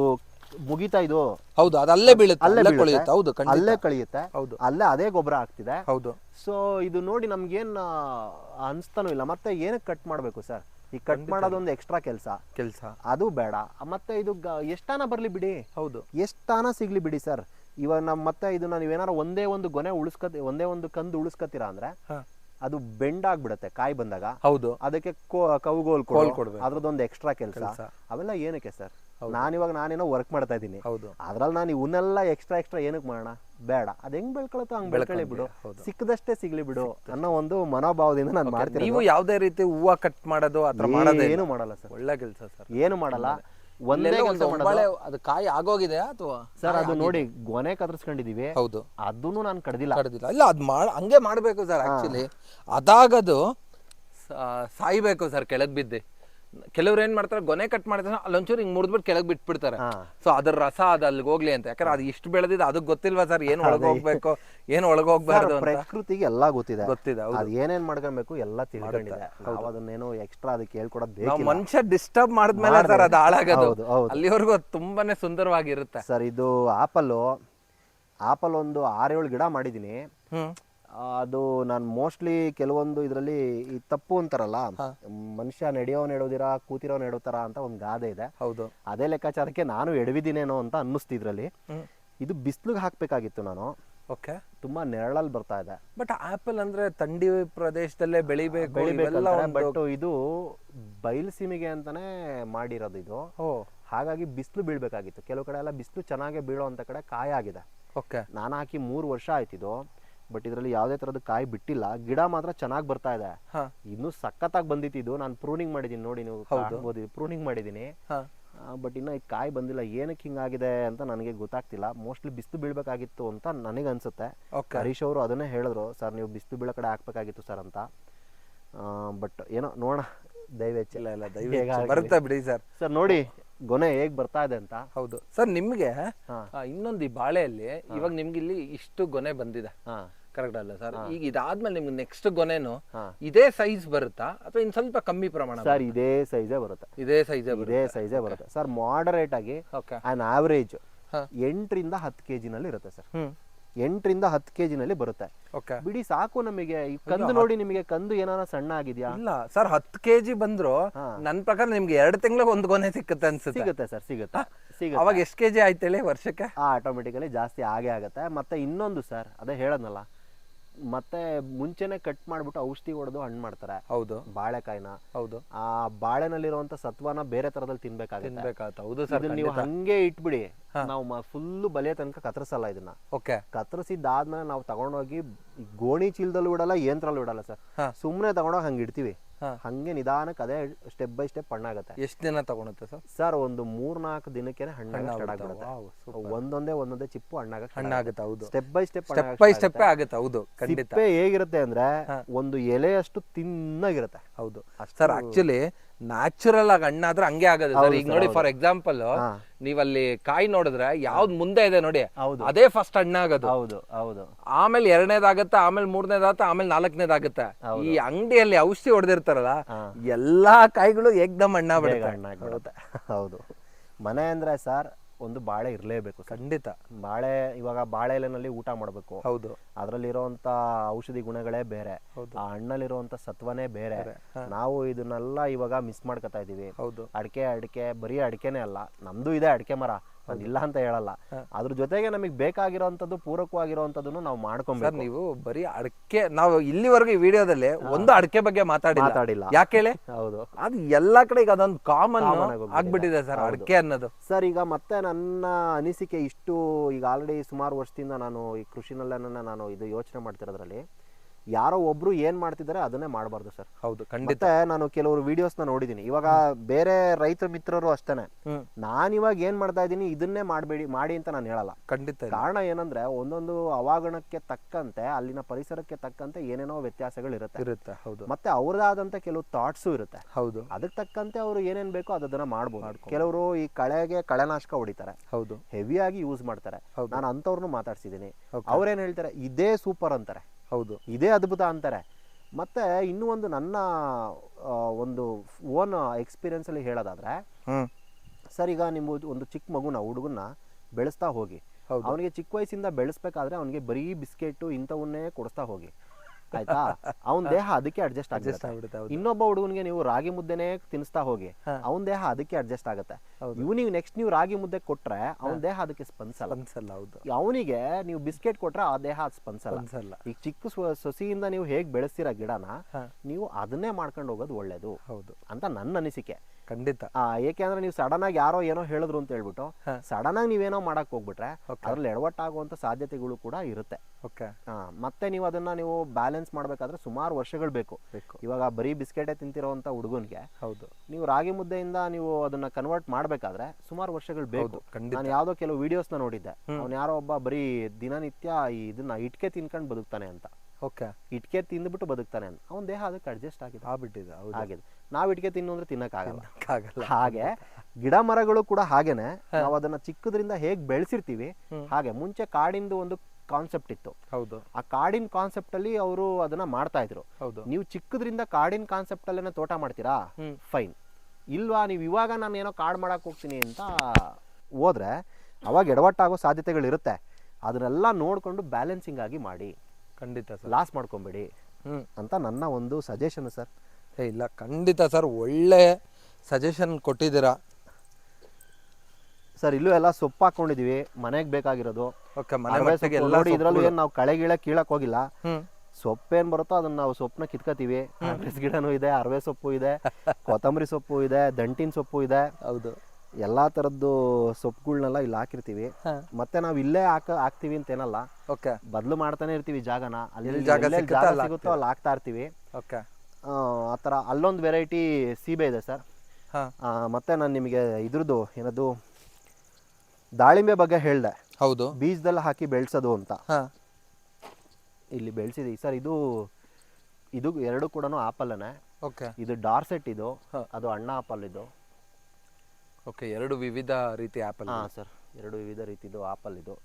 ಮುಗಿತಾ ಇದು. ಹೌದು ಅದು ಅಲ್ಲೇ ಬೀಳುತ್ತೆ ಅಲ್ಲೇ ಅಲ್ಲೇ ಬೀಳುತ್ತೆ. ಕೊಳೆಯುತ್ತೆ ಹೌದು ಖಂಡಿತ. ಅಲ್ಲೇ ಕಳಿಯುತ್ತೆ. ಹೌದು. ಅಲ್ಲೇ ಅದೇ ಗೊಬ್ಬರ ಆಗ್ತಿದೆ ಹೌದು. ಸೊ ಇದು ನೋಡಿ ನಮ್ಗೇನ್ ಆ, ಅನ್ಸ್ತಾನೂ ಇಲ್ಲ. ಮತ್ತೆ ಏನಕ್ಕೆ ಕಟ್ ಮಾಡಬೇಕು ಸರ್? ಈ ಕಟ್ ಮಾಡೋದೊಂದು ಎಕ್ಸ್ಟ್ರಾ ಕೆಲಸ. ಕೆಲಸ. ಅದು ಬೇಡ. ಮತ್ತೆ ಇದು ಗ- ಎಷ್ಟಾನ ಬರ್ಲಿ ಬಿಡಿ? ಹೌದು. ಎಷ್ಟಾನ ಸಿಗ್ಲಿ ಬಿಡಿ ಸರ್? ಇವಾಗ ನಮ್ಮ ಮತ್ತೆ ಇದು ನಾನು ಏನಾರ ಒಂದೇ ಒಂದು ಗೊನೆ ಉಳಿಸ್ಕತ್ ಒಂದೇ ಒಂದು ಕಂದು ಉಳಿಸ್ಕತ್ತೀರಾ ಅಂದ್ರೆ ಹಾ. ಅದು ಬೆಂಡ್ ಆಗ್ಬಿಡತ್ತೆ ಕಾಯಿ ಬಂದಾಗ. ಹೌದು. ಅದಕ್ಕೆ ಕೋ- ಕವುಗೋಲ್ ಕೋಲ್ ಕೊಡು ಕೊಡ್ಬೇಕು. ಅದ್ರದ್ದೊಂದು ಎಕ್ಸ್ಟ್ರಾ ಕೆಲಸ. ಕೆಲ್ಸ. ಅವೆಲ್ಲ ಏನಕ್ಕೆ ಸರ್? ನಾನಿವಾಗ ನಾನೇನೋ ವರ್ಕ್ ಮಾಡ್ತಾ ಇದ್ದೀನಿ. ಹೌದು. ಅದ್ರಲ್ಲಿ ನಾನು ಇವನ್ನೆಲ್ಲ ಎಕ್ಸ್ಟ್ರಾ ಎಕ್ಸ್ಟ್ರಾ ಏನಕ್ಕೆ ಮಾಡೋಣ? ಬೇಡ. ಅದ್ ಹೆಂಗ್ ಬೆಳ್ಕೊಳತ್ತೋ ಹಂಗ್ ಬೆಳ್ಕೊಳ್ಳಿ ಬಿಡು. ಸಿಕ್ಕದಷ್ಟೇ ಸಿಗ್ಲಿ ಬಿಡು ಅನ್ನೋ ಒಂದು ಮನೋಭಾವದಿಂದ ನಾನು ಮಾಡ್ತೀನಿ ನೀವು ಯಾವುದೇ ರೀತಿ ಹೂವು ಕಟ್ ಮಾಡೋದು ಅದ್ರ ಮಾಡೋದು ಏನು ಮಾಡಲ್ಲ ಸರ್. ಒಳ್ಳೆ ಕೆಲಸ ಸರ್. ಏನು ಮಾಡಲ್ಲ. ಒಂದೇ ಕೆಲಸ ಮಾಡೋದು. ಅದು ಕಾಯಿ ಆಗೋಗಿದೆ ಅಥವಾ ಸರ್ ಅದು ನೋಡಿ ಗೊನೆ ಕತ್ತರಿಸ್ಕೊಂಡಿದೀವಿ ಹೌದು. ಅದನ್ನು ನಾನು ಕಡ್ದಿಲ್ಲ. ಕಡ್ದಿಲ್ಲ. ಇಲ್ಲ ಅದು ಮಾಡ ಹಂಗೆ ಮಾಡಬೇಕು ಸರ್ ಆಕ್ಚುಲಿ ಅದಾಗದು ಸಾಯ್ಬೇಕು ಸರ್ ಕೆಳಗ್ ಬಿದ್ದೆ. ಕೆಲವ್ರು ಏನ್ ಮಾಡ್ತಾರೆ ಗೊನೆ ಕಟ್ ಮಾಡಿದ್ರೆ ಅಲ್ಲೊಂಚೂರು ಹಿಂಗ್ ಮುರಿದ್ಬಿಟ್ಟು ಕೆಳಗೆ ಬಿಟ್ಬಿಡ್ತಾರೆ. ಸೊ ಅದ್ರ ರಸ ಅದು ಅಲ್ಲಿಗೆ ಹೋಗ್ಲಿ ಅಂತ. ಯಾಕಂದ್ರೆ ಅದು ಇಷ್ಟು ಬೆಳೆದಿದೆ ಅದಕ್ಕೆ ಗೊತ್ತಿಲ್ವಾ ಸರ್ ಏನ್ ಒಳಗೆ ಹೋಗ್ಬೇಕು ಏನ್ ಒಳಗೆ ಹೋಗ್ಬಾರ್ದು ಪ್ರಕೃತಿಗೆ ಎಲ್ಲಾ ಗೊತ್ತಿದೆ. ಗೊತ್ತಿದೆ ಅದು ಏನೇನ್ ಮಾಡ್ಕೊಬೇಕು ಎಲ್ಲ ತಿಳ್ಕೊಂಡಿದೆ. ಅದನ್ನೇನೋ ಎಕ್ಸ್ಟ್ರಾ ಅದಕ್ಕೆ ಹೇಳ್ಕೊಡೋದು ಮನುಷ್ಯ ಡಿಸ್ಟರ್ಬ್ ಮಾಡಿದ್ಮೇಲೆ ಸರ್ ಅದು ಹಾಳಾಗೋದು. ಅಲ್ಲಿವರೆಗೂ ಅದು ತುಂಬಾನೇ ಸುಂದರವಾಗಿರುತ್ತೆ. ಸರ್ ಇದು ಆಪಲ್ ಆಪಲ್ ಒಂದು ಆರೇಳು ಗಿಡ ಮಾಡಿದೀನಿ. ಅದು ನಾನು ಮೋಸ್ಟ್ಲಿ ಕೆಲವೊಂದು ಇದರಲ್ಲಿ ಈ ತಪ್ಪು ಅಂತಾರಲ್ಲ ಮನುಷ್ಯ ನಡೆಯೋ ನೆಡೋದಿರ ಕೂತಿರೋ ನೆಡೋತರ ಅಂತ ಒಂದು ಗಾದೆ ಇದೆ. ಹೌದು. ಅದೇ ಲೆಕ್ಕಾಚಾರಕ್ಕೆ ನಾನು ಎಡವಿದ್ದೀನೇನೋ ಅಂತ ಅನ್ನಿಸ್ತು ಇದರಲ್ಲಿ. ಇದು ಬಿಸಿಲಿಗೆ ಹಾಕಬೇಕಾಗಿತ್ತು ನಾನು. ಓಕೆ. ತುಂಬಾ ನೆರಳಲ್ಲಿ ಬರ್ತಾ ಇದೆ. ಬಟ್ ಆಪಲ್ ಅಂದ್ರೆ ಥಂಡಿ ಪ್ರದೇಶದಲ್ಲೇ ಬೆಳಿಬೇಕು ಬಟ್ ಇದು ಬಯಲುಸೀಮೆಗೆ ಅಂತಾನೆ ಮಾಡಿರೋದು ಇದು. ಓ. ಹಾಗಾಗಿ ಬಿಸಿಲು ಬೀಳ್ಬೇಕಾಗಿತ್ತು. ಕೆಲವು ಕಡೆ ಎಲ್ಲ ಬಿಸಿಲು ಚೆನ್ನಾಗಿ ಬೀಳೋ ಅಂತ ಕಡೆ ಕಾಯಾಗಿದೆ ಓಕೆ. ನಾನು ಹಾಕಿ ಮೂರು ವರ್ಷ ಆಯ್ತಿದು. ಬಟ್ ಇದರಲ್ಲಿ ಯಾವುದೇ ತರದ ಕಾಯಿ ಬಿಟ್ಟಿಲ್ಲ. ಗಿಡ ಮಾತ್ರ ಚೆನ್ನಾಗಿ ಬರ್ತಾ ಇದೆ. ಇನ್ನು ಸಖತ್ತಾಗಿ ಬಂದಿತ್ತು ಇದು. ನಾನು ಪ್ರೂನಿಂಗ್ ಮಾಡಿದ್ದೀನಿ ನೋಡಿ ನೀವು ಕಾಣ್ಬೋದು ಪ್ರೂನಿಂಗ್ ಮಾಡಿದ್ದೀನಿ. ಬಟ್ ಇನ್ನ ಈ ಕಾಯಿ ಬಂದಿಲ್ಲ. ಏನಕ್ಕೆ ಹಿಂಗಾಗಿದೆ ಅಂತ ನನಗೆ ಗೊತ್ತಾಗ್ತಿಲ್ಲ. ಮೋಸ್ಟ್ಲಿ ಬಿಸ್ತು ಬೀಳ್ಬೇಕಾಗಿತ್ತು ಅಂತ ನನಗೆ ಅನ್ಸುತ್ತೆ. ಹರೀಶ್ ಅವರು ಅದನ್ನೇ ಹೇಳಿದ್ರು. ಸರ್ ನೀವು ಬಿಸ್ತು ಬೀಳೋ ಕಡೆ ಹಾಕ್ಬೇಕಾಗಿತ್ತು ಸರ್ ಅಂತ. ಬಟ್ ಏನೋ ನೋಡ ದಯವೆಚ್ಚ ಇಲ್ಲ ದಯವಿಟ್ಟು ಬರುತ್ತೆ ಬಿಡಿ ಸರ್. ಸರ್ ನೋಡಿ ಗೊನೆ ಹೇಗ್ ಬರ್ತಾ ಇದೆ ಅಂತ. ಹೌದು. ಸರ್ ನಿಮ್ಗೆ ಇನ್ನೊಂದು ಈ ಬಾಳೆಯಲ್ಲಿ ಇವಾಗ ನಿಮ್ಗೆ ಇಲ್ಲಿ ಇಷ್ಟು ಗೊನೆ ಬಂದಿದೆ. ಕರೆಕ್ಟ್ ಅಲ್ಲ ಸರ್. ಈಗ ಇದಾದ್ಮೇಲೆ ನಿಮ್ಗೆ ನೆಕ್ಸ್ಟ್ ಗೊನೆನು. ಇದೇ ಸೈಜ್ ಬರುತ್ತಾ? ಅಥವಾ ಇನ್ ಸ್ವಲ್ಪ ಕಮ್ಮಿ ಪ್ರಮಾಣ ಸರ್ ಇದೇ ಸೈಜೇ ಬರುತ್ತೆ. ಇದೇ ಸೈಜೇ ಇದೇ ಸೈಜೇ ಬರುತ್ತೆ. ಸರ್ ಮಾಡರೇಟ್ ಆಗಿ ಆನ್ ಆವರೇಜ್. ಎಂಟರಿಂದ ಹತ್ತು ಕೆ ಜಿನಲ್ಲಿ ಇರುತ್ತೆ ಸರ್. ಎಂಟರಿಂದ ಹತ್ತು ಕೆ ಜಿನಲ್ಲಿ ಬರುತ್ತೆ. ಓಕೆ ಬಿಡಿ ಸಾಕು ನಮಗೆ. ಈ ಕಂದು ನೋಡಿ ನಿಮಗೆ ಕಂದು ಏನಾರ ಸಣ್ಣ ಆಗಿದ್ಯಾ? ಇಲ್ಲ ಸರ್ ಹತ್ತು ಕೆಜಿ ಬಂದ್ರು ಹಾ. ನನ್ ಪ್ರಕಾರ ನಿಮ್ಗೆ ಎರಡು ತಿಂಗಳಿಗೆ ಒಂದು ಗೊನೆ ಸಿಕ್ಕುತ್ತೆ ಅನ್ಸುತ್ತೆ. ಸಿಗುತ್ತೆ ಸರ್ ಸಿಗುತ್ತಾ. ಸಿಗುತ್ತೆ. ಅವಾಗ ಎಷ್ಟು ಕೆಜಿ ಆಯ್ತೇಳಿ ವರ್ಷಕ್ಕೆ? ಆಟೋಮೆಟಿಕಲಿ ಜಾಸ್ತಿ ಆಗೇ ಆಗುತ್ತೆ. ಮತ್ತೆ ಇನ್ನೊಂದು ಸರ್ ಅದೇ ಹೇಳದ್ನಲ್ಲ. ಮತ್ತೆ ಮುಂಚೆನೆ ಕಟ್ ಮಾಡ್ಬಿಟ್ಟು ಔಷಧಿ ಹೊಡೆದು ಹಣ್ಣು ಮಾಡ್ತಾರೆ. ಹೌದು. ಬಾಳೆಕಾಯಿನ. ಹೌದು. ಆ ಬಾಳೆನಲ್ಲಿರುವಂತ ಸತ್ವನ ಬೇರೆ ತರದಲ್ಲಿ ತಿನ್ಬೇಕಾಗುತ್ತೆ. ಹೌದು ಸರ್ ಇದನ್ನ ನೀವು ಹಂಗೆ ಇಟ್ಬಿಡಿ. ನಾವು ಫುಲ್ ಬಲಿಯ ತನಕ ಕತ್ತರಿಸಲ್ಲ ಇದನ್ನ. ಓಕೆ. ಕತ್ರಿಸಿದ್ದಾದ್ಮೇಲೆ ನಾವು ತಗೊಂಡೋಗಿ ಗೋಣಿ ಚೀಲದಲ್ಲೂ ಬಿಡಲ್ಲ ಯಂತ್ರಲ್ಲೂ ಬಿಡಲ್ಲ ಸರ್. ಸುಮ್ಮನೆ ತಗೊಂಡೋಗಿ ಹಂಗೆ ಇಡ್ತೀವಿ. ಹಂಗೆ ನಿಧಾನಕ್ಕೆ ಅದೇ ಸ್ಟೆಪ್ ಬೈ ಸ್ಟೆಪ್ ಹಣ್ಣಾಗುತ್ತೆ. ಎಷ್ಟು ದಿನ ತಗೊಳುತ್ತೆ ಸರ್? ಸರ್ ಒಂದು ಮೂರ್ನಾಲ್ಕು ದಿನಕ್ಕೆ ಹಣ್ಣಾಗ ಸ್ಟಾರ್ಟ್ ಆಗ್ಬಿಡುತ್ತೆ ವಾವ್, ಒಂದೊಂದೇ ಒಂದೊಂದೇ ಚಿಪ್ಪು ಹಣ್ಣಾಗ ಹಣ್ಣಾಗುತ್ತೆ ಹೌದು. Step by step step by step ಆಗುತ್ತೆ. ಹೌದು ಖಂಡಿತ. ಹೇಗಿರುತ್ತೆ ಅಂದ್ರೆ ಒಂದು ಎಲೆಯಷ್ಟು ತಿನ್ನಾಗಿರುತ್ತೆ. ಹೌದು. ಸರ್ ಆಕ್ಚುಲಿ ನ್ಯಾಚುರಲ್ ಆಗಿ ಹಣ್ಣಾದ್ರೆ ಹಂಗೆ ಆಗೋದು. ಸರ್ ಈಗ ನೋಡಿ ಫಾರ್ ಎಕ್ಸಾಂಪಲ್ ನೀವಲ್ಲಿ ಕಾಯಿ ನೋಡಿದ್ರೆ ಯಾವ್ದು ಮುಂದೆ ಇದೆ ನೋಡಿ ಹೌದು. ಅದೇ ಫಸ್ಟ್ ಹಣ್ಣಾಗೋದು. ಹೌದು ಹೌದು. ಆಮೇಲೆ ಎರಡನೇದಾಗತ್ತೆ ಆಮೇಲೆ ಮೂರನೇದಾಗತ್ತೆ ಆಮೇಲೆ ನಾಲ್ಕನೇದಾಗತ್ತೆ. ಈ ಅಂಗಡಿಯಲ್ಲಿ ಔಷಧಿ ಹೊಡೆದಿರ್ತಾರಲ್ಲ ಎಲ್ಲಾ ಕಾಯಿಗಳು ಏಕ್ದಮ್ ಅಣ್ಣ ಹಣ್ಣಾಗ್ಬಿಡುತ್ತೆ ಹೌದು. ಮನೆ ಅಂದ್ರೆ ಸರ್ ಒಂದು ಬಾಳೆ ಇರಲೇಬೇಕು ಖಂಡಿತ. ಬಾಳೆ ಇವಾಗ ಬಾಳೆ ಎಲೆನಲ್ಲಿ ಊಟ ಮಾಡಬೇಕು. ಹೌದು. ಅದರಲ್ಲಿರುವಂತ ಔಷಧಿ ಗುಣಗಳೇ ಬೇರೆ. ಆ ಹಣ್ಣಲ್ಲಿರುವಂತ ಸತ್ವನೇ ಬೇರೆ. ನಾವು ಇದನ್ನೆಲ್ಲ ಇವಾಗ ಮಿಸ್ ಮಾಡ್ಕೊತಾ ಇದೀವಿ. ಹೌದು. ಅಡಿಕೆ ಅಡಿಕೆ ಬರೀ ಅಡಿಕೆನೇ ಅಲ್ಲ ನಮ್ದು ಇದೆ ಅಡಿಕೆ ಮರ. ನಾನು ಇಲ್ಲ ಅಂತ ಹೇಳಲ್ಲ. ಅದ್ರ ಜೊತೆಗೆ ನಮಗೆ ಬೇಕಾಗಿರೋಂಥದ್ದು ಪೂರಕವಾಗಿರೋಂಥದ್ದನ್ನು ನಾವು ಸರ್ ಮಾಡ್ಕೊಬೇಕು ನೀವು ಬರೀ ಅಡಕೆ ನಾವು ಇಲ್ಲಿವರೆಗೂ ಈ ವಿಡಿಯೋದಲ್ಲಿ ಒಂದು ಅಡಕೆ ಬಗ್ಗೆ ಮಾತಾಡಿ ಮಾತಾಡಿಲ್ಲ. ಯಾಕೆ ಹೇಳಿ? ಹೌದು. ಅದು ಎಲ್ಲಾ ಕಡೆ ಈಗ ಅದೊಂದು ಕಾಮನ್ Common ಆಗೋಗ್ಬಿಟ್ಟಿದೆ. ಆಗ್ಬಿಟ್ಟಿದೆ ಸರ್ ಅಡಕೆ ಅನ್ನೋದು. ಸರ್ ಈಗ ಮತ್ತೆ ನನ್ನ ಅನಿಸಿಕೆ ಇಷ್ಟು ಈಗ ಆಲ್ರೆಡಿ ಸುಮಾರು ವರ್ಷದಿಂದ ನಾನು ಈ ಕೃಷಿನಲ್ಲ ನಾನು ಇದು ಯೋಚನೆ ಮಾಡ್ತಿರೋದ್ರಲ್ಲಿ ಯಾರೋ ಒಬ್ರು ಏನ್ ಮಾಡ್ತಿದ್ದಾರೆ ಅದನ್ನೇ ಮಾಡಬಾರ್ದು ಸರ್. ಹೌದು ಖಂಡಿತ. ಮತ್ತೆ ನಾನು ಕೆಲವರು ವಿಡಿಯೋಸ್ನ ನೋಡಿದೀನಿ. ಇವಾಗ ಬೇರೆ ರೈತ ಮಿತ್ರರು ಅಷ್ಟೇನೆ. ನಾನು ಇವಾಗ ಏನ್ ಮಾಡ್ತಾ ಇದ್ದೀನಿ ಇದನ್ನೇ ಮಾಡಬೇಡಿ ಮಾಡಿ ಅಂತ ನಾನು ಹೇಳಲ್ಲ. ಖಂಡಿತ ಇಲ್ಲ. ಕಾರಣ ಏನಂದ್ರೆ ಒಂದೊಂದು ಅವಾಗಣಕ್ಕೆ ತಕ್ಕಂತೆ ಅಲ್ಲಿನ ಪರಿಸರಕ್ಕೆ ತಕ್ಕಂತೆ ಏನೇನೋ ವ್ಯತ್ಯಾಸಗಳು ಇರುತ್ತೆ ಇರುತ್ತೆ ಹೌದು. ಮತ್ತೆ ಅವ್ರದಾದಂತ ಕೆಲವು ಥಾಟ್ಸು ಇರುತ್ತೆ. ಹೌದು. ಅದಕ್ಕೆ ತಕ್ಕಂತೆ ಅವರು ಏನೇನ್ ಬೇಕೋ ಅದನ್ನ ಮಾಡಬಹುದು ಕೆಲವರು ಈ ಕಳೆಗೆ ಕಳೆನಾಶಕ ಹೊಡಿತಾರೆ. ಹೌದು. ಹೆವಿಯಾಗಿ ಯೂಸ್ ಮಾಡ್ತಾರೆ. ನಾನು ಅಂಥವ್ರನ್ನು ಮಾತಾಡ್ಸಿದ್ದೀನಿ. ಅವ್ರೇನ್ ಹೇಳ್ತಾರೆ? ಇದೇ ಸೂಪರ್ ಅಂತಾರೆ. ಹೌದು. ಇದೇ ಅದ್ಭುತ ಅಂತಾರೆ. ಮತ್ತೆ ಇನ್ನೂ ಒಂದು ನನ್ನ ಒಂದು ಓನ್ ಎಕ್ಸ್ಪೀರಿಯನ್ಸ್ ಅಲ್ಲಿ ಹೇಳೋದಾದ್ರೆ ಸರ್ ಈಗ ನಿಮ್ಮ ಒಂದು ಚಿಕ್ಕ ಮಗುನ ಹುಡುಗನ್ನ ಬೆಳೆಸ್ತಾ ಹೋಗಿ. ಹೌದು. ಅವನಿಗೆ ಚಿಕ್ಕ ವಯಸ್ಸಿಂದ ಬೆಳೆಸ್ಬೇಕಾದ್ರೆ ಅವನಿಗೆ ಬರೀ ಬಿಸ್ಕೆಟ್ ಇಂಥವನ್ನೇ ಕೊಡಿಸ್ತಾ ಹೋಗಿ. ಆಯ್ತಾ? ಅವನ ದೇಹ ಅದಕ್ಕೆ ಅಡ್ಜಸ್ಟ್ ಅಡ್ಜಸ್ಟ್ ಆಗುತ್ತೆ ಆಗ್ಬಿಡುತ್ತೆ ಹೌದು. ಇನ್ನೊಬ್ಬ ಹುಡುಗನಿಗೆ ನೀವು ರಾಗಿ ಮುದ್ದೆನೇ ತಿನ್ಸ್ತಾ ಹೋಗಿ. ಅವನ ದೇಹ ಅದಕ್ಕೆ ಅಡ್ಜಸ್ಟ್ ಆಗುತ್ತೆ. ಇವನಿಗೆ ನೆಕ್ಸ್ಟ್ ನೀವು ರಾಗಿ ಮುದ್ದೆ ಕೊಟ್ರೆ ಅವನ ದೇಹ ಅದಕ್ಕೆ ಸ್ಪಂದಿಸಲ್ಲ. ಅನ್ಸಲ್ಲ ಹೌದು. ಅವನಿಗೆ ನೀವು ಬಿಸ್ಕೆಟ್ ಕೊಟ್ರೆ ಆ ದೇಹ ಅದು ಸ್ಪಂದಿಸಲ್ಲ. ಅನ್ಸಲ್ಲ ಈಗ ಚಿಕ್ಕ ಸ್ವ- ಸೊಸಿಯಿಂದ ನೀವು ಹೇಗೆ ಬೆಳೆಸ್ತೀರಾ ಗಿಡನ ನೀವು ಅದನ್ನೇ ಮಾಡ್ಕೊಂಡು ಹೋಗೋದು ಒಳ್ಳೇದು ಹೌದು. ಅಂತ ನನ್ನ ಅನಿಸಿಕೆ. ಖಂಡಿತ. ಆ, ಏಕೆಂದ್ರೆ ನೀವು ಸಡನ್ ಆಗಿ ಯಾರೋ ಏನೋ ಹೇಳಿದ್ರು ಅಂತ ಹೇಳ್ಬಿಟ್ಟು ಸಡನ್ ಆಗಿ ನೀವೇನೋ ಮಾಡಕ್ ಹೋಗ್ಬಿಟ್ರೆ. ಅದ್ರಲ್ಲಿ ಎಡವಟ್ಟಾಗುವಂತ ಸಾಧ್ಯತೆಗಳು ಕೂಡ ಇರುತ್ತೆ. ಓಕೆ. ಮತ್ತೆ ನೀವು ಅದನ್ನ ನೀವು ಬ್ಯಾಲೆನ್ಸ್ ಮಾಡ್ಬೇಕಾದ್ರೆ ಸುಮಾರು ವರ್ಷಗಳು ಬೇಕು. ಇವಾಗ ಬರೀ ಬಿಸ್ಕೆಟೇ ತಿಂತಿರೋಂಥ ಹುಡುಗನ್ಗೆ ಹೌದು. ನೀವು ರಾಗಿ ಮುದ್ದೆಯಿಂದ ನೀವು ಅದನ್ನ ಕನ್ವರ್ಟ್ ಮಾಡ್ಬೇಕಾದ್ರೆ ಸುಮಾರು ವರ್ಷಗಳು ಬೇಕು. ನಾನು ಯಾವ್ದೋ ಕೆಲವು ವಿಡಿಯೋಸ್ನ ನೋಡಿದ್ದೆ. ಅವ್ನು ಯಾರೋ ಒಬ್ಬ ಬರೀ ದಿನನಿತ್ಯ ಈ ಇದನ್ನ ಇಟ್ಕೆ ತಿನ್ಕೊಂಡು ಬದುಕ್ತಾನೆ ಅಂತ. ಓಕೆ. ಇಟ್ಕೆ ತಿಂದ್ಬಿಟ್ಟು ಬದುಕ್ತಾನೆ ಅಂತ. ಅವನ ದೇಹ ಅದಕ್ಕೆ ಅಡ್ಜಸ್ಟ್ ಆಗಿದೆ. ಆಗ್ಬಿಟ್ಟಿದೆ ಆಗಿದೆ. ನಾವು ಇಟ್ಕೆ ತಿನ್ನು ಅಂದ್ರೆ ತಿನ್ನಕ್ಕಾಗಲ್ಲ. ಆಗಲ್ಲ ಹಾಗೆ ಗಿಡ ಮರಗಳು ಕೂಡ ಹಾಗೇನೆ. ನಾವು ಅದನ್ನ ಚಿಕ್ಕದ್ರಿಂದ ಹೇಗ್ ಬೆಳೆಸಿರ್ತೀವಿ ಹಾಗೆ ಮುಂಚೆ ಕಾಡಿಂದು ಒಂದು ಕಾನ್ಸೆಪ್ಟ್ ಇತ್ತು. ಹೌದು. ಆ ಕಾಡಿನ ಕಾನ್ಸೆಪ್ಟ್ ಅಲ್ಲಿ ಅವರು ಅದನ್ನ ಮಾಡ್ತಾ ಇದ್ರು. ಹೌದು. ನೀವು ಚಿಕ್ಕದ್ರಿಂದ ಕಾಡಿನ ಕಾನ್ಸೆಪ್ಟ್ ಅಲ್ಲೇನೆ ತೋಟ ಮಾಡ್ತೀರಾ? ಫೈನ್ ಇಲ್ವಾ ನೀವು ಇವಾಗ ನಾನು ಏನೋ ಕಾಡ್ ಮಾಡಕ್ ಹೋಗ್ತೀನಿ ಅಂತ ಹೋದ್ರೆ ಅವಾಗ ಎಡವಟ್ಟಾಗೋ ಸಾಧ್ಯತೆಗಳು ಇರುತ್ತೆ ಅದನ್ನೆಲ್ಲ ನೋಡ್ಕೊಂಡು ಬ್ಯಾಲೆನ್ಸಿಂಗ್ ಆಗಿ ಮಾಡಿ. ಖಂಡಿತ ಲಾಸ್ ಮಾಡ್ಕೊಂಬೇಡಿ. ಅಂತ ನನ್ನ ಒಂದು ಸಜೆಷನ್ ಸರ್. ಏ ಇಲ್ಲ ಖಂಡಿತ ಸರ್ ಒಳ್ಳೆ ಸಜೆಷನ್ ಕೊಟ್ಟಿದ್ದೀರಾ. ಸರ್ ಇಲ್ಲೂ ಎಲ್ಲ ಸೊಪ್ಪು ಹಾಕೊಂಡಿದೀವಿ ಮನೆಗೆ ಬೇಕಾಗಿರೋದು. ಓಕೆ ಮನೆ ಅರವೆ ಮಟ್ಟಿಗೆ ಸೊಪ್ಪು ಎಲ್ಲ ನೋಡಿ ಇದ್ರಲ್ಲೂ ಏನು ನಾವು ಕಳೆ ಗಿಳ ಕೀಳಕ್ ಹೋಗಿಲ್ಲ. ಹ್ಮ್. ಸೊಪ್ಪೇನ್ ಬರುತ್ತೋ ಅದನ್ನ ನಾವು ಸೊಪ್ಪನ್ನ ಕಿತ್ಕೋತೀವಿ. ಅಡ್ರೆಸ್ ಗಿಡನೂ ಇದೆ ಅರವೆ ಸೊಪ್ಪು ಇದೆ ಕೊತ್ತಂಬರಿ ಸೊಪ್ಪು ಇದೆ ದಂಟಿನ ಸೊಪ್ಪು ಇದೆ. ಹೌದು. ಎಲ್ಲಾ ತರದ್ದು ಸೊಪ್ಪುಗಳನ್ನೆಲ್ಲ ಇಲ್ಲಿ ಹಾಕಿರ್ತೀವಿ. ಹಾ. ಮತ್ತೆ ನಾವು ಇಲ್ಲೇ ಹಾಕ ಹಾಕ್ತಿವಿ ಅಂತ ಏನಲ್ಲ ಓಕೆ. ಬದಲು ಮಾಡ್ತಾನೆ ಇರ್ತೀವಿ ಜಾಗನ. ಅಲ್ಲಿ ಜಾಗ ಸಿಕ್ಕುತ್ತೋ ಸಿಗುತ್ತೋ ಅಲ್ಲಿ ಹಾಕ್ತಾ ಇರ್ತೀವಿ. ಓಕೆ. ಆ ಥರ ಅಲ್ಲೊಂದು ವೆರೈಟಿ ಸೀಬೆ ಇದೆ ಸರ್. ಹಾ. ಮತ್ತೆ ನಾನು ನಿಮಗೆ ಇದ್ರದ್ದು ಏನದು ದಾಳಿಂಬೆ ಬಗ್ಗೆ ಹೇಳಿದೆ. ಹೌದು. ಬೀಜದಲ್ಲಿ ಹಾಕಿ ಬೆಳೆಸೋದು ಅಂತ. ಹಾ. ಇಲ್ಲಿ ಬೆಳೆಸಿದೀವಿ. ಸರ್ ಇದು ಇದು ಎರಡು ಕೂಡ ಆಪಲ್ಲನೇ. ಓಕೆ. ಇದು ಡಾರ್ಸೆಟ್ ಇದು. ಅದು ಅಣ್ಣ ಆಪಲ್ ಇದು. ಓಕೆ ಎರಡು ವಿವಿಧ ರೀತಿ ಆಪಲ್ ಹಾಂ ಸರ್. ಎರಡು ವಿವಿಧ ರೀತಿದು ಆಪಲ್ ಇದು.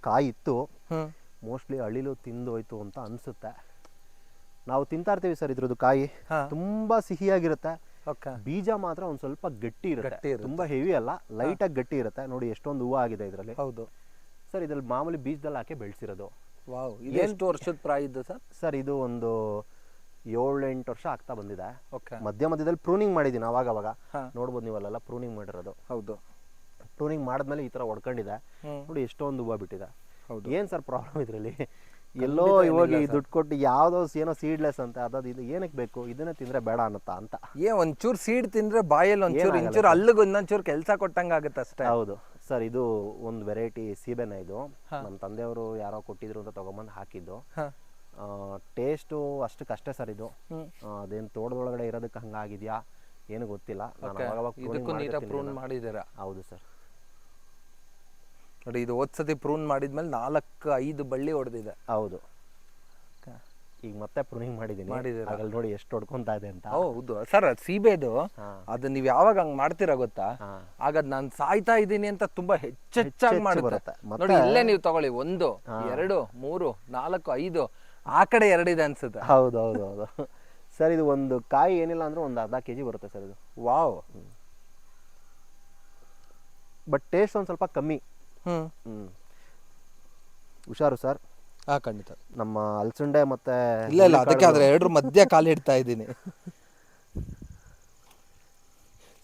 ಕಾಯಿ ಇತ್ತು ಹ್ಮ್. ಮೋಸ್ಟ್ಲಿ ಅಳಿಲು ತಿಂದು ಹೋಯ್ತು ಅಂತ ಅನ್ಸುತ್ತೆ. ನಾವು ತಿಂತಾ ಇರ್ತೀವಿ ಸರ್ ಇದ್ರದ್ದು ಕಾಯಿ. ತುಂಬಾ ಸಿಹಿಯಾಗಿರುತ್ತೆ. ಓಕೆ. ಬೀಜ ಮಾತ್ರ ಒಂದ್ ಸ್ವಲ್ಪ ಗಟ್ಟಿ ಇರುತ್ತೆ. ತುಂಬಾ ಹೆವಿ ಅಲ್ಲ ಲೈಟ್ ಆಗಿ ಗಟ್ಟಿ ಇರುತ್ತೆ. ನೋಡಿ ಎಷ್ಟೊಂದು ಹೂವು ಆಗಿದೆ ಇದರಲ್ಲಿ. ಹೌದು. ಸರ್ ಇದ್ರಲ್ಲಿ ಮಾಮೂಲಿ ಬೀಜದಲ್ಲಿ ಹಾಕಿ ಬೆಳೆಸಿರೋದು. ವಾವ್. ಎಷ್ಟು ವರ್ಷದ ಪ್ರಾಯ ಇದ್ದು ಸರ್? ಸರ್ ಇದು ಒಂದು ಏಳೆಂಟು ವರ್ಷ ಆಗ್ತಾ ಬಂದಿದೆ. ಓಕೆ. ಮಧ್ಯ ಮಧ್ಯದಲ್ಲಿ ಪ್ರೂನಿಂಗ್ ಮಾಡಿದ್ದೀನಿ ಅವಾಗ ಅವಾಗ. ನೋಡ್ಬೋದು ನೀವು ಅಲ್ಲೆಲ್ಲ ಪ್ರೂನಿಂಗ್ ಮಾಡಿರೋದು. ಹೌದು. ಪ್ರೂನಿಂಗ್ ಮಾಡಿದ್ಮೇಲೆ ಈ ತರ ಒಡ್ಕೊಂಡಿದೆ. ನೋಡಿ ಎಷ್ಟೊಂದು ಹೂವು ಬಿಟ್ಟಿದೆ. ಏನ್ ಸರ್ ಪ್ರಾಬ್ಲಮ್ ಇದ್ರಲ್ಲಿ? ಎಲ್ಲೋ ಇವಾಗ ಈ ದುಡ್ಡು ಕೊಟ್ಟು ಯಾವ್ದೋ ಏನೋ ಸೀಡ್ಲೆಸ್ ಅಂತ ಅದಾದ ಇದು ಏನಕ್ಕೆ ಬೇಕು? ಇದನ್ನೇ ತಿಂದ್ರೆ ಬೇಡ ಅನ್ನತ್ತಾ ಅಂತ. ಏ ಒಂಚೂರು ಸೀಡ್ ತಿಂದ್ರೆ ಬಾಯಲ್ಲಿ ಒಂಚೂರು ಇಂಚೂರು ಅಲ್ಲಿಗೆ ಒಂದೊಂಚೂರು ಕೆಲಸ ಕೊಟ್ಟಂಗ ಆಗುತ್ತೆ ಅಷ್ಟೇ. ಹೌದು. ಸರ್ ಇದು ಒಂದು ವೆರೈಟಿ ಸೀಬೆನ ಇದು. ನಮ್ಮ ತಂದೆಯವರು ಯಾರೋ ಕೊಟ್ಟಿದ್ರು ಅಂತ ತೊಗೊಂಬಂದು ಹಾಕಿದ್ದು. ಟೇಸ್ಟ್ ಅಷ್ಟಕ್ಕಷ್ಟೇ ಸರ್ ಇದು. ಅದೇನು ತೋಟದೊಳಗಡೆ ಇರೋದಕ್ಕೆ ಹಂಗಾಗಿದ್ಯಾ ಏನು ಗೊತ್ತಿಲ್ಲ. ನಾನು ಸರ್. ಅವಾಗ ಇದಕ್ಕೂ ನೀಟಾಗಿ ಮಾಡ್ತಿರ್ತೀನಿ ಪ್ರೂನ್ ಇದನ್ನ. ಮಾಡಿದ್ದೀರಾ ಹೌದು ಸರ್ ನೋಡಿ ಇದು ಓದ್ಸತಿ ಪ್ರೂನ್ ಮಾಡಿದ್ಮೇಲೆ ನಾಲ್ಕು ಐದು ಬಳ್ಳಿ ಹೊಡೆದಿದೆ ಹೌದು. ಈಗ ಮತ್ತೆ ಪ್ರೂನಿಂಗ್ ಮಾಡಿದ್ದೀನಿ ಮಾಡಿದ್ದೀರಾ? ಅಲ್ಲಿ ನೋಡಿ ಎಷ್ಟು ಹೊಡ್ಕೊಂತ ಇದೆ ಅಂತ. ಹೌದು. ಸರ್ ಸೀಬೆದು. ಅದು ನೀವು ಯಾವಾಗ ಹಂಗ್ ಮಾಡ್ತೀರಾ ಗೊತ್ತಾ. ಆಗ ನಾನು ಸಾಯ್ತಾ ಇದ್ದೀನಿ ಅಂತ ತುಂಬಾ ಹೆಚ್ಚೆಚ್ಚಾಗಿ ಮಾಡಿ ಬರುತ್ತೆ. ನೋಡಿ ಇಲ್ಲೇ ನೀವು ತಗೊಳ್ಳಿ. ಒಂದು ಎರಡು ಮೂರು ನಾಲ್ಕು ಐದು ಆ ಕಡೆ ಎರಡಿದೆ ಅನ್ಸುತ್ತೆ. ಹೌದು ಹೌದು ಹೌದು. ಸರ್ ಇದು ಒಂದು ಕಾಯಿ ಏನಿಲ್ಲ ಅಂದ್ರೆ ಒಂದು ಅರ್ಧ ಕೆ ಜಿ ಬರುತ್ತೆ ಸರ್ ಇದು. ವಾವ್. ಬಟ್ ಟೇಸ್ಟ್ ಒಂದು ಸ್ವಲ್ಪ ಕಮ್ಮಿ. ಹ್ಮ್. ಹುಷಾರು ಸರ್? ಹಾ ಖಂಡಿತ. ನಮ್ಮ ಅಲ್ಸಂಡೆ ಮತ್ತೆ ಇಲ್ಲ ಇಲ್ಲ ಅದಕ್ಕೆ ಆದ್ರೆ ಎರಡ್ರ ಮಧ್ಯ ಕಾಲು ಇಡ್ತಾ ಇದ್ದೀನಿ.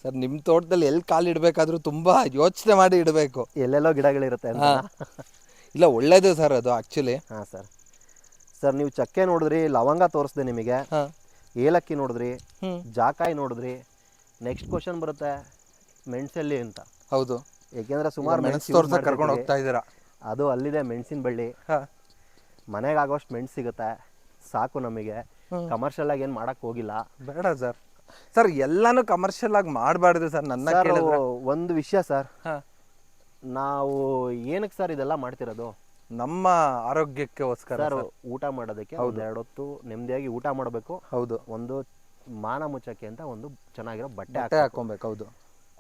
ಸರ್ ನಿಮ್ಮ ತೋಟದಲ್ಲಿ ಎಲ್ಲಿ ಕಾಲು ಇಡಬೇಕಾದ್ರೂ ತುಂಬಾ ಯೋಚನೆ ಮಾಡಿ ಇಡಬೇಕು. ಎಲ್ಲೆಲ್ಲೋ ಗಿಡಗಳಿರುತ್ತೆ ಅಂತ. ಇಲ್ಲ ಒಳ್ಳೇದು ಸರ್ ಅದು ಆ್ಯಕ್ಚುಲಿ ಹಾ ಸರ್. ಸರ್ ನೀವು ಚಕ್ಕೆ ನೋಡಿದ್ರಿ ಲವಂಗ ತೋರಿಸ್ದೆ ನಿಮಗೆ. ಹಾಂ. ಏಲಕ್ಕಿ ನೋಡಿದ್ರಿ ಹ್ಞೂ ಜಾಕಾಯಿ ನೋಡಿದ್ರಿ. ನೆಕ್ಸ್ಟ್ ಕ್ವಶನ್ ಬರುತ್ತೆ ಮೆಣಸಲ್ಲಿ ಅಂತ. ಹೌದು. ಏಕೆಂದರೆ ಸುಮಾರು ಮೆಣಸು ಕರ್ಕೊಂಡು ಹೋಗ್ತಾ ಇದ್ದೀರಾ? ಅದು ಅಲ್ಲಿದೆ ಮೆಣಸಿನ ಬಳ್ಳಿ. ಹಾ. ಮನೆಗೆ ಆಗೋಷ್ಟು ಮೆಣಸು ಸಿಗುತ್ತೆ. ಸಾಕು ನಮಗೆ. ಕಮರ್ಷಿಯಲ್ ಆಗಿ ಏನು ಮಾಡಕ್ ಹೋಗಿಲ್ಲ. ಬೇಡ ಸರ್. ಸರ್ ಎಲ್ಲಾನು ಕಮರ್ಷಿಯಲ್ ಆಗಿ ಮಾಡಬಾರ್ದು ಸರ್ ನನ್ನ ಸರ್ ಕೇಳಿದ್ರೆ. ಒಂದು ವಿಷಯ ಸರ್. ನಾವು ಏನಕ್ಕೆ ಸರ್ ಇದೆಲ್ಲ ಮಾಡ್ತಿರೋದು? ನಮ್ಮ ಆರೋಗ್ಯಕ್ಕೋಸ್ಕರ ಸರ್ ಊಟ ಮಾಡೋದಕ್ಕೆ ಒಂದು ಎರಡು ಹೊತ್ತು ನೆಮ್ಮದಿಯಾಗಿ ಊಟ ಮಾಡಬೇಕು. ಹೌದು. ಒಂದು ಮಾನ ಮುಚ್ಚಕ್ಕೆ ಅಂತ ಒಂದು ಚೆನ್ನಾಗಿರೋ ಬಟ್ಟೆ ಬಟ್ಟೆ ಹಾಕಿ ಹಾಕೊಬೇಕು ಹೌದು.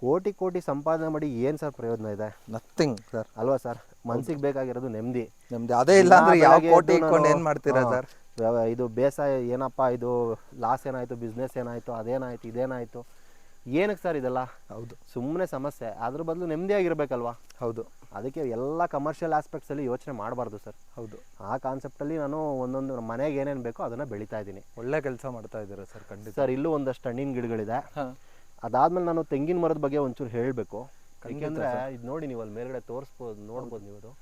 ಕೋಟಿ ಕೋಟಿ ಸಂಪಾದನೆ ಮಾಡಿ ಏನು ಸರ್ ಪ್ರಯೋಜನ ಇದೆ? ನಥಿಂಗ್ ಸರ್ ಅಲ್ವಾ ಸರ್? ಮನ್ಸಿಗೆ ಬೇಕಾಗಿರೋದು ನೆಮ್ಮದಿ. ನೆಮ್ಮದಿ. ಅದೇ ಇಲ್ಲ ಅಂದ್ರೆ ಯಾವ ಕೋಟಿ ಇಟ್ಕೊಂಡು ನಾನು- ಮಾಡ್ತೀರಾ ಸರ್? ಇದು ಬೇಸಾಯ ಏನಪ್ಪ ಇದು ಲಾಸ್ ಏನಾಯ್ತು ಬಿಸ್ನೆಸ್ ಏನಾಯ್ತು ಅದೇನಾಯ್ತು ಇದೇನಾಯ್ತು? ಏನಕ್ಕೆ ಸರ್ ಇದೆಲ್ಲ? ಹೌದು. ಸುಮ್ಮನೆ ಸಮಸ್ಯೆ. ಅದ್ರ ಬದಲು ನೆಮ್ಮದಿಯಾಗಿರ್ಬೇಕಲ್ವಾ ಹೌದು. ಅದಕ್ಕೆ ಎಲ್ಲ ಕಮರ್ಷಿಯಲ್ ಆಸ್ಪೆಕ್ಟ್ಸಲ್ಲಿ ಯೋಚನೆ ಮಾಡಬಾರ್ದು ಸರ್. ಹೌದು. ಆ ಕಾನ್ಸೆಪ್ಟಲ್ಲಿ ನಾನು ಒಂದೊಂದು ಮನೆಗೆ ಏನೇನು ಬೇಕೋ ಅದನ್ನು ಬೆಳೀತಾ ಇದ್ದೀನಿ. ಒಳ್ಳೆ ಕೆಲಸ ಮಾಡ್ತಾ ಇದ್ದೀರಾ ಸರ್ ಖಂಡಿತ. ಸರ್ ಇಲ್ಲೂ ಒಂದಷ್ಟು ಹಣ್ಣಿನ ಗಿಡಗಳಿದೆ. ಅದಾದ್ಮೇಲೆ ನಾನು ತೆಂಗಿನ ಮರದ ಬಗ್ಗೆ ಒಂಚೂರು ಹೇಳಬೇಕು. ಯಾಕೆಂದ್ರೆ ಇದು ನೋಡಿ ನೀವು ಅಲ್ಲಿ ಮೇಲ್ಗಡೆ ತೋರಿಸ್ಬೋದು ನೋಡ್ಬೋದು ನೀವು ಅದು